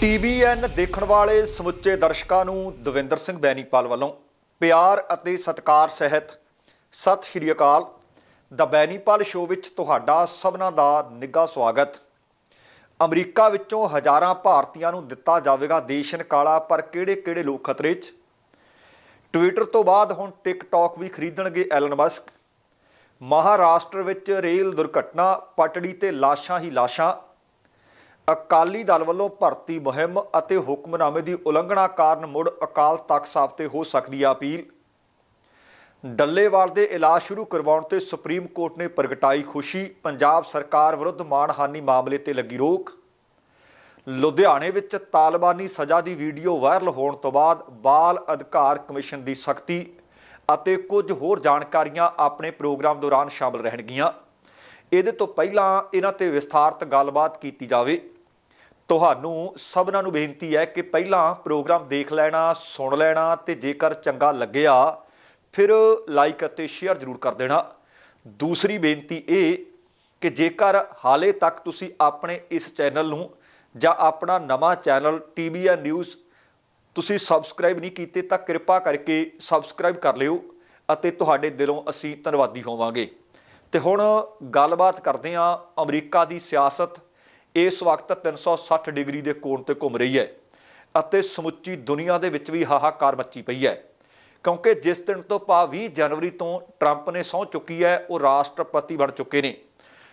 TBN ਦੇਖਣ ਵਾਲੇ ਸਮੁੱਚੇ ਦਰਸ਼ਕਾਂ ਨੂੰ ਦਵਿੰਦਰ ਸਿੰਘ ਬੈਨੀਪਾਲ ਵੱਲੋਂ ਪਿਆਰ ਅਤੇ ਸਤਿਕਾਰ ਸਹਿਤ ਸਤਿ ਸ਼੍ਰੀ ਅਕਾਲ। ਦਾ ਬੈਨੀਪਾਲ ਸ਼ੋਅ ਵਿੱਚ ਤੁਹਾਡਾ ਸਭਨਾਂ ਦਾ ਨਿੱਘਾ ਸਵਾਗਤ। ਅਮਰੀਕਾ ਵਿੱਚੋਂ ਹਜ਼ਾਰਾਂ ਭਾਰਤੀਆਂ ਨੂੰ ਦਿੱਤਾ ਜਾਵੇਗਾ ਦੇਸ਼ ਨਿਕਾਲਾ ਪਰ ਕਿਹੜੇ-ਕਿਹੜੇ ਲੋਕ ਖਤਰੇ 'ਚ? ਟਵਿੱਟਰ ਤੋਂ ਬਾਅਦ ਹੁਣ ਟਿਕਟੌਕ ਵੀ ਖਰੀਦਣਗੇ ਐਲਨ ਮਸਕ ਮਹਾਰਾਸ਼ਟਰ ਵਿੱਚ ਰੇਲ ਦੁਰਘਟਨਾ, ਪਟੜੀ ਤੇ ਲਾਸ਼ਾਂ ਹੀ ਲਾਸ਼ਾਂ। ਅਕਾਲੀ ਦਲ ਵੱਲੋਂ ਭਰਤੀ ਮੁਹਿੰਮ ਅਤੇ ਹੁਕਮਨਾਮੇ ਦੀ ਉਲੰਘਣਾ ਕਾਰਨ ਮੁੜ ਅਕਾਲ ਤਖਤ ਸਾਹਿਬ ਤੇ ਹੋ ਸਕਦੀ ਹੈ ਅਪੀਲ। ਡੱਲੇਵਾਲ ਦੇ ਇਲਾਜ ਸ਼ੁਰੂ ਕਰਵਾਉਣ ਤੇ ਸੁਪਰੀਮ ਕੋਰਟ ਨੇ ਪ੍ਰਗਟਾਈ ਖੁਸ਼ੀ, ਪੰਜਾਬ ਸਰਕਾਰ ਵਿਰੁੱਧ ਮਾਣਹਾਨੀ ਮਾਮਲੇ ਤੇ ਲੱਗੀ ਰੋਕ। ਲੁਧਿਆਣੇ ਵਿੱਚ ਤਾਲਿਬਾਨੀ ਸਜ਼ਾ ਦੀ ਵੀਡੀਓ ਵਾਇਰਲ ਹੋਣ ਤੋਂ ਬਾਅਦ ਬਾਲ ਅਧਿਕਾਰ ਕਮਿਸ਼ਨ ਦੀ ਸਖਤੀ ਅਤੇ ਕੁਝ ਹੋਰ ਜਾਣਕਾਰੀਆਂ ਆਪਣੇ ਪ੍ਰੋਗਰਾਮ ਦੌਰਾਨ ਸ਼ਾਮਲ ਰਹਿਣਗੀਆਂ। ਇਹਦੇ ਤੋਂ ਪਹਿਲਾਂ ਇਹਨਾਂ ਤੇ ਵਿਸਥਾਰਤ ਗੱਲਬਾਤ ਕੀਤੀ ਜਾਵੇ। ਤੁਹਾਨੂੰ ਸਭਨਾਂ ਨੂੰ ਬੇਨਤੀ ਹੈ ਕਿ ਪਹਿਲਾਂ ਪ੍ਰੋਗਰਾਮ ਦੇਖ ਲੈਣਾ, ਸੁਣ ਲੈਣਾ ਤੇ ਜੇਕਰ ਚੰਗਾ ਲੱਗਿਆ, ਫਿਰ ਲਾਈਕ ਅਤੇ ਸ਼ੇਅਰ ਜ਼ਰੂਰ ਕਰ ਦੇਣਾ। ਦੂਸਰੀ ਬੇਨਤੀ ਇਹ ਕਿ ਜੇਕਰ ਹਾਲੇ ਤੱਕ ਤੁਸੀਂ ਆਪਣੇ ਇਸ ਚੈਨਲ ਨੂੰ ਜਾਂ ਆਪਣਾ ਨਵਾਂ ਚੈਨਲ ਟੀਬੀਐਨ ਨਿਊਜ਼ ਤੁਸੀਂ ਸਬਸਕ੍ਰਾਈਬ ਨਹੀਂ ਕੀਤੇ, ਤਾਂ ਕਿਰਪਾ ਕਰਕੇ ਸਬਸਕ੍ਰਾਈਬ ਕਰ ਲਿਓ ਅਤੇ ਤੁਹਾਡੇ ਦਿਲੋਂ ਅਸੀਂ ਧੰਨਵਾਦੀ ਹੋਵਾਂਗੇ। ਤੇ ਹੁਣ ਗੱਲਬਾਤ ਕਰਦੇ ਹਾਂ ਅਮਰੀਕਾ ਦੀ ਸਿਆਸਤ ਇਸ ਵਕਤ 360 ਡਿਗਰੀ ਦੇ ਕੋਣ ਤੇ ਘੁੰਮ ਰਹੀ ਹੈ ਅਤੇ ਸਮੁੱਚੀ ਦੁਨੀਆ ਦੇ ਵਿੱਚ ਵੀ ਹਾਹਾਕਾਰ ਮੱਚੀ ਪਈ ਹੈ। ਕਿਉਂਕਿ ਜਿਸ ਦਿਨ ਤੋਂ ਪਾ 20 ਜਨਵਰੀ ਤੋਂ ਟਰੰਪ ਨੇ ਸਹੁੰ ਚੁੱਕੀ ਹੈ, ਉਹ ਰਾਸ਼ਟਰਪਤੀ ਬਣ ਚੁੱਕੇ ਨੇ।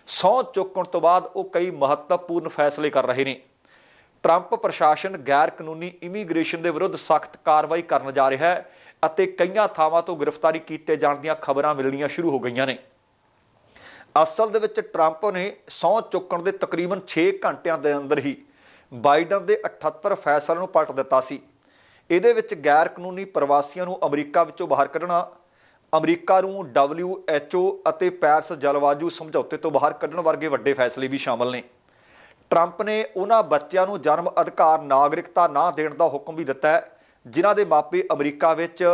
ਸਹੁੰ ਚੁੱਕਣ ਤੋਂ ਬਾਅਦ ਉਹ ਕਈ ਮਹੱਤਵਪੂਰਨ ਫੈਸਲੇ ਕਰ ਰਹੇ ਨੇ। ਟਰੰਪ ਪ੍ਰਸ਼ਾਸਨ ਗੈਰ ਕਾਨੂੰਨੀ ਇਮੀਗ੍ਰੇਸ਼ਨ ਦੇ ਵਿਰੁੱਧ ਸਖਤ ਕਾਰਵਾਈ ਕਰਨ ਜਾ ਰਿਹਾ ਹੈ ਅਤੇ ਕਈਆਂ ਥਾਵਾਂ ਤੋਂ ਗ੍ਰਿਫਤਾਰੀ ਕੀਤੇ ਜਾਣ ਦੀਆਂ ਖਬਰਾਂ ਮਿਲਣੀਆਂ ਸ਼ੁਰੂ ਹੋ ਗਈਆਂ ਨੇ। ਅਸਲ ਦੇ ਵਿੱਚ ਟਰੰਪ ਨੇ ਸਹੁੰ ਚੁੱਕਣ ਦੇ ਤਕਰੀਬਨ 6 ਘੰਟਿਆਂ ਦੇ ਅੰਦਰ ਹੀ ਬਾਈਡਨ ਦੇ 78 ਫੈਸਲਿਆਂ ਨੂੰ ਪਲਟ ਦਿੱਤਾ ਸੀ। ਇਹਦੇ ਵਿੱਚ ਗੈਰ ਕਾਨੂੰਨੀ ਪ੍ਰਵਾਸੀਆਂ ਨੂੰ ਅਮਰੀਕਾ ਵਿੱਚੋਂ ਬਾਹਰ ਕੱਢਣਾ, ਅਮਰੀਕਾ ਨੂੰ WHO ਅਤੇ ਪੈਰਿਸ ਜਲਵਾਯੂ ਸਮਝੌਤੇ ਤੋਂ ਬਾਹਰ ਕੱਢਣ ਵਰਗੇ ਵੱਡੇ ਫੈਸਲੇ ਵੀ ਸ਼ਾਮਲ ਨੇ। ਟਰੰਪ ਨੇ ਉਹਨਾਂ ਬੱਚਿਆਂ ਨੂੰ ਜਨਮ ਅਧਿਕਾਰ ਨਾਗਰਿਕਤਾ ਨਾ ਦੇਣ ਦਾ ਹੁਕਮ ਵੀ ਦਿੱਤਾ ਹੈ, ਜਿਨ੍ਹਾਂ ਦੇ ਮਾਪੇ ਅਮਰੀਕਾ ਵਿੱਚ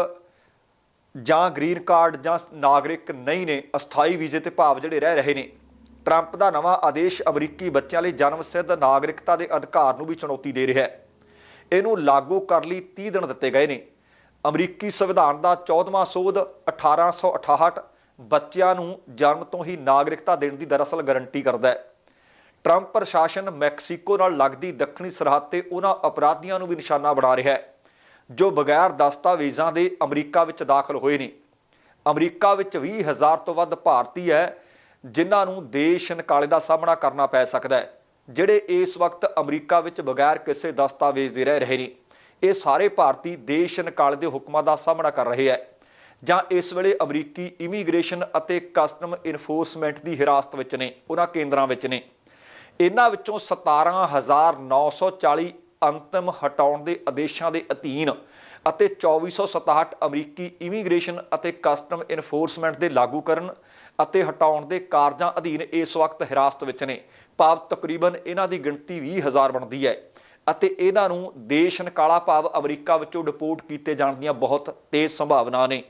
ਜਾਂ ਗ੍ਰੀਨ ਕਾਰਡ ਜਾਂ ਨਾਗਰਿਕ ਨਹੀਂ ਨੇ, ਅਸਥਾਈ ਵੀਜ਼ੇ ਤੇ ਭਾਵ ਜਿਹੜੇ ਰਹਿ ਰਹੇ ਨੇ। ਟਰੰਪ ਦਾ ਨਵਾਂ ਆਦੇਸ਼ ਅਮਰੀਕੀ ਬੱਚਿਆਂ ਲਈ ਜਨਮ ਸਿੱਧ ਨਾਗਰਿਕਤਾ ਦੇ ਅਧਿਕਾਰ ਨੂੰ ਵੀ ਚੁਣੌਤੀ ਦੇ ਰਿਹਾ ਹੈ। ਇਹਨੂੰ ਲਾਗੂ ਕਰਨ ਲਈ 30 ਦਿਨ ਦਿੱਤੇ ਗਏ ਨੇ। ਅਮਰੀਕੀ ਸੰਵਿਧਾਨ ਦਾ 14ਵਾਂ ਸੋਧ 1868 ਬੱਚਿਆਂ ਨੂੰ ਜਨਮ ਤੋਂ ਹੀ ਨਾਗਰਿਕਤਾ ਦੇਣ ਦੀ ਦਰਅਸਲ ਗਾਰੰਟੀ ਕਰਦਾ ਹੈ। ਟਰੰਪ ਪ੍ਰਸ਼ਾਸਨ ਮੈਕਸੀਕੋ ਨਾਲ ਲੱਗਦੀ ਦੱਖਣੀ ਸਰਹੱਦ ਤੇ ਉਹਨਾਂ ਅਪਰਾਧੀਆਂ ਨੂੰ ਵੀ ਨਿਸ਼ਾਨਾ ਬਣਾ ਰਿਹਾ ਹੈ। ਜੋ ਬਗੈਰ ਦਸਤਾਵੇਜ਼ਾਂ ਦੇ ਅਮਰੀਕਾ ਵਿੱਚ ਦਾਖਲ ਹੋਏ ਨੇ। ਅਮਰੀਕਾ ਵਿੱਚ 20000 ਤੋਂ ਵੱਧ ਭਾਰਤੀ ਹੈ, ਜਿਨ੍ਹਾਂ ਨੂੰ ਦੇਸ਼ ਨਕਾਲੇ ਦਾ ਸਾਹਮਣਾ ਕਰਨਾ ਪੈ ਸਕਦਾ ਹੈ, ਜਿਹੜੇ ਇਸ ਵਕਤ ਅਮਰੀਕਾ ਵਿੱਚ ਬਗੈਰ ਕਿਸੇ ਦਸਤਾਵੇਜ਼ ਦੇ ਰਹਿ ਰਹੇ ਨੇ। ਇਹ ਸਾਰੇ ਭਾਰਤੀ ਦੇਸ਼ ਨਿਕਾਲੇ ਦੇ ਹੁਕਮਾਂ ਦਾ ਸਾਹਮਣਾ ਕਰ ਰਹੇ ਹੈ। ਜਾਂ ਇਸ ਵੇਲੇ ਅਮਰੀਕੀ ਇਮੀਗ੍ਰੇਸ਼ਨ ਅਤੇ ਕਸਟਮ ਇਨਫੋਰਸਮੈਂਟ ਦੀ ਹਿਰਾਸਤ ਵਿੱਚ ਨੇ, ਉਹਨਾਂ ਕੇਂਦਰਾਂ ਵਿੱਚ ਨੇ। ਇਹਨਾਂ ਵਿੱਚੋਂ 17940 ਅੰਤਮ ਹਟਾਉਣ ਦੇ ਆਦੇਸ਼ਾਂ ਦੇ ਅਧੀਨ ਅਤੇ 2467 ਅਮਰੀਕੀ ਇਮੀਗ੍ਰੇਸ਼ਨ ਅਤੇ ਕਸਟਮ ਇਨਫੋਰਸਮੈਂਟ ਦੇ ਲਾਗੂ ਕਰਨ ਅਤੇ ਹਟਾਉਣ ਦੇ ਕਾਰਜਾਂ ਅਧੀਨ ਇਸ ਵਕਤ ਹਿਰਾਸਤ ਵਿੱਚ ਨੇ। ਭਾਵ ਤਕਰੀਬਨ ਇਹਨਾਂ ਦੀ ਗਿਣਤੀ 20000 ਬਣਦੀ ਹੈ ਅਤੇ ਇਹਨਾਂ ਨੂੰ ਦੇਸ਼ ਨਿਕਾਲਾ ਭਾਵ ਅਮਰੀਕਾ ਵਿੱਚੋਂ ਡਿਪੋਰਟ ਕੀਤੇ ਜਾਣ ਦੀਆਂ ਬਹੁਤ ਤੇਜ਼ ਸੰਭਾਵਨਾ ਨੇ।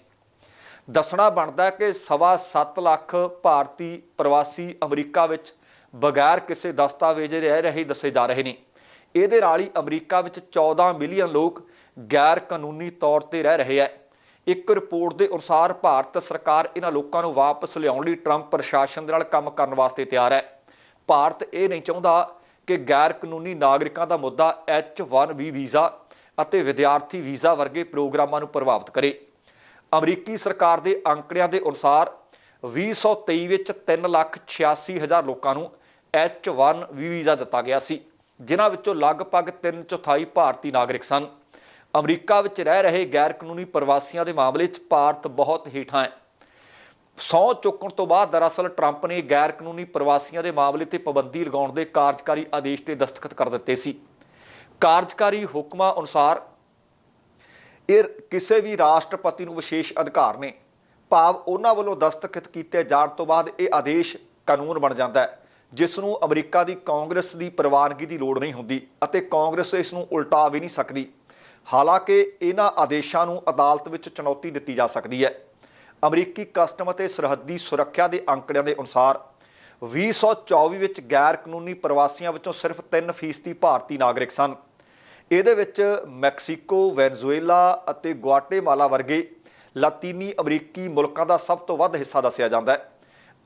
ਦੱਸਣਾ ਬਣਦਾ ਕਿ ਸਵਾ 7 ਲੱਖ ਭਾਰਤੀ ਪ੍ਰਵਾਸੀ ਅਮਰੀਕਾ ਵਿੱਚ ਬਗੈਰ ਕਿਸੇ ਦਸਤਾਵੇਜ਼ ਰਹਿ ਰਹੇ ਦੱਸੇ ਜਾ ਰਹੇ ਨੇ। ਇਹਦੇ ਨਾਲ ਹੀ ਅਮਰੀਕਾ ਵਿੱਚ 14 ਮਿਲੀਅਨ ਲੋਕ ਗੈਰ ਕਾਨੂੰਨੀ ਤੌਰ ਤੇ ਰਹਿ ਰਹੇ ਹੈ ਇੱਕ ਰਿਪੋਰਟ ਦੇ ਅਨੁਸਾਰ ਭਾਰਤ ਸਰਕਾਰ ਇਹਨਾਂ ਲੋਕਾਂ ਨੂੰ ਵਾਪਸ ਲਿਆਉਣ ਲਈ ਟਰੰਪ ਪ੍ਰਸ਼ਾਸਨ ਦੇ ਨਾਲ ਕੰਮ ਕਰਨ ਵਾਸਤੇ ਤਿਆਰ ਹੈ। ਭਾਰਤ ਇਹ ਨਹੀਂ ਚਾਹੁੰਦਾ ਕਿ ਗੈਰ ਕਾਨੂੰਨੀ ਨਾਗਰਿਕਾਂ ਦਾ ਮੁੱਦਾ H1B ਵੀਜ਼ਾ ਅਤੇ ਵਿਦਿਆਰਥੀ ਵੀਜ਼ਾ ਵਰਗੇ ਪ੍ਰੋਗਰਾਮਾਂ ਨੂੰ ਪ੍ਰਭਾਵਿਤ ਕਰੇ। ਅਮਰੀਕੀ ਸਰਕਾਰ ਦੇ ਅੰਕੜਿਆਂ ਦੇ ਅਨੁਸਾਰ 2023 ਵਿੱਚ 386000 ਲੋਕਾਂ ਨੂੰ H1B ਵੀਜ਼ਾ ਦਿੱਤਾ ਗਿਆ ਸੀ। ਜਿਨ੍ਹਾਂ ਵਿੱਚੋਂ ਲਗਭਗ 3 ਚੌਥਾਈ ਭਾਰਤੀ ਨਾਗਰਿਕ ਸਨ। ਅਮਰੀਕਾ ਵਿੱਚ ਰਹਿ ਰਹੇ ਗੈਰ ਕਾਨੂੰਨੀ ਪ੍ਰਵਾਸੀਆਂ ਦੇ ਮਾਮਲੇ 'ਚ ਭਾਰਤ ਬਹੁਤ ਹੇਠਾਂ ਹੈ। ਸੌ ਚੁੱਕਣ ਤੋਂ ਬਾਅਦ ਦਰਅਸਲ ਟਰੰਪ ਨੇ ਗੈਰ ਕਾਨੂੰਨੀ ਪ੍ਰਵਾਸੀਆਂ ਦੇ ਮਾਮਲੇ ਤੇ ਪਾਬੰਦੀ ਲਗਾਉਣ ਦੇ ਕਾਰਜਕਾਰੀ ਆਦੇਸ਼ ਤੇ ਦਸਤਖਤ ਕਰ ਦਿੱਤੇ ਸੀ। ਕਾਰਜਕਾਰੀ ਹੁਕਮਾਂ ਅਨੁਸਾਰ ਇਹ ਕਿਸੇ ਵੀ ਰਾਸ਼ਟਰਪਤੀ ਨੂੰ ਵਿਸ਼ੇਸ਼ ਅਧਿਕਾਰ ਨੇ। ਭਾਵ ਉਹਨਾਂ ਵੱਲੋਂ ਦਸਤਖਤ ਕੀਤੇ ਜਾਣ ਤੋਂ ਬਾਅਦ ਇਹ ਆਦੇਸ਼ ਕਾਨੂੰਨ ਬਣ ਜਾਂਦਾ ਹੈ। ਜਿਸ ਨੂੰ ਅਮਰੀਕਾ ਦੀ ਕਾਂਗਰਸ ਦੀ ਪ੍ਰਵਾਨਗੀ ਦੀ ਲੋੜ ਨਹੀਂ ਹੁੰਦੀ ਅਤੇ ਕਾਂਗਰਸ ਇਸ ਨੂੰ ਉਲਟਾ ਵੀ ਨਹੀਂ ਸਕਦੀ। ਹਾਲਾਂਕਿ ਇਹਨਾਂ ਆਦੇਸ਼ਾਂ ਨੂੰ ਅਦਾਲਤ ਵਿੱਚ ਚੁਣੌਤੀ ਦਿੱਤੀ ਜਾ ਸਕਦੀ ਹੈ। ਅਮਰੀਕੀ ਕਸਟਮ ਅਤੇ ਸਰਹੱਦੀ ਸੁਰੱਖਿਆ ਦੇ ਅੰਕੜਿਆਂ ਦੇ ਅਨੁਸਾਰ 2024 ਵਿੱਚ ਗੈਰ ਕਾਨੂੰਨੀ ਪ੍ਰਵਾਸੀਆਂ ਵਿੱਚੋਂ ਸਿਰਫ 3% ਭਾਰਤੀ ਨਾਗਰਿਕ ਸਨ। ਇਹਦੇ ਵਿੱਚ ਮੈਕਸੀਕੋ, ਵੈਨਜ਼ੂਏਲਾ ਅਤੇ ਗੁਆਟੇਮਾਲਾ ਵਰਗੇ ਲਾਤੀਨੀ ਅਮਰੀਕੀ ਮੁਲਕਾਂ ਦਾ ਸਭ ਤੋਂ ਵੱਧ ਹਿੱਸਾ ਦੱਸਿਆ ਜਾਂਦਾ ਹੈ।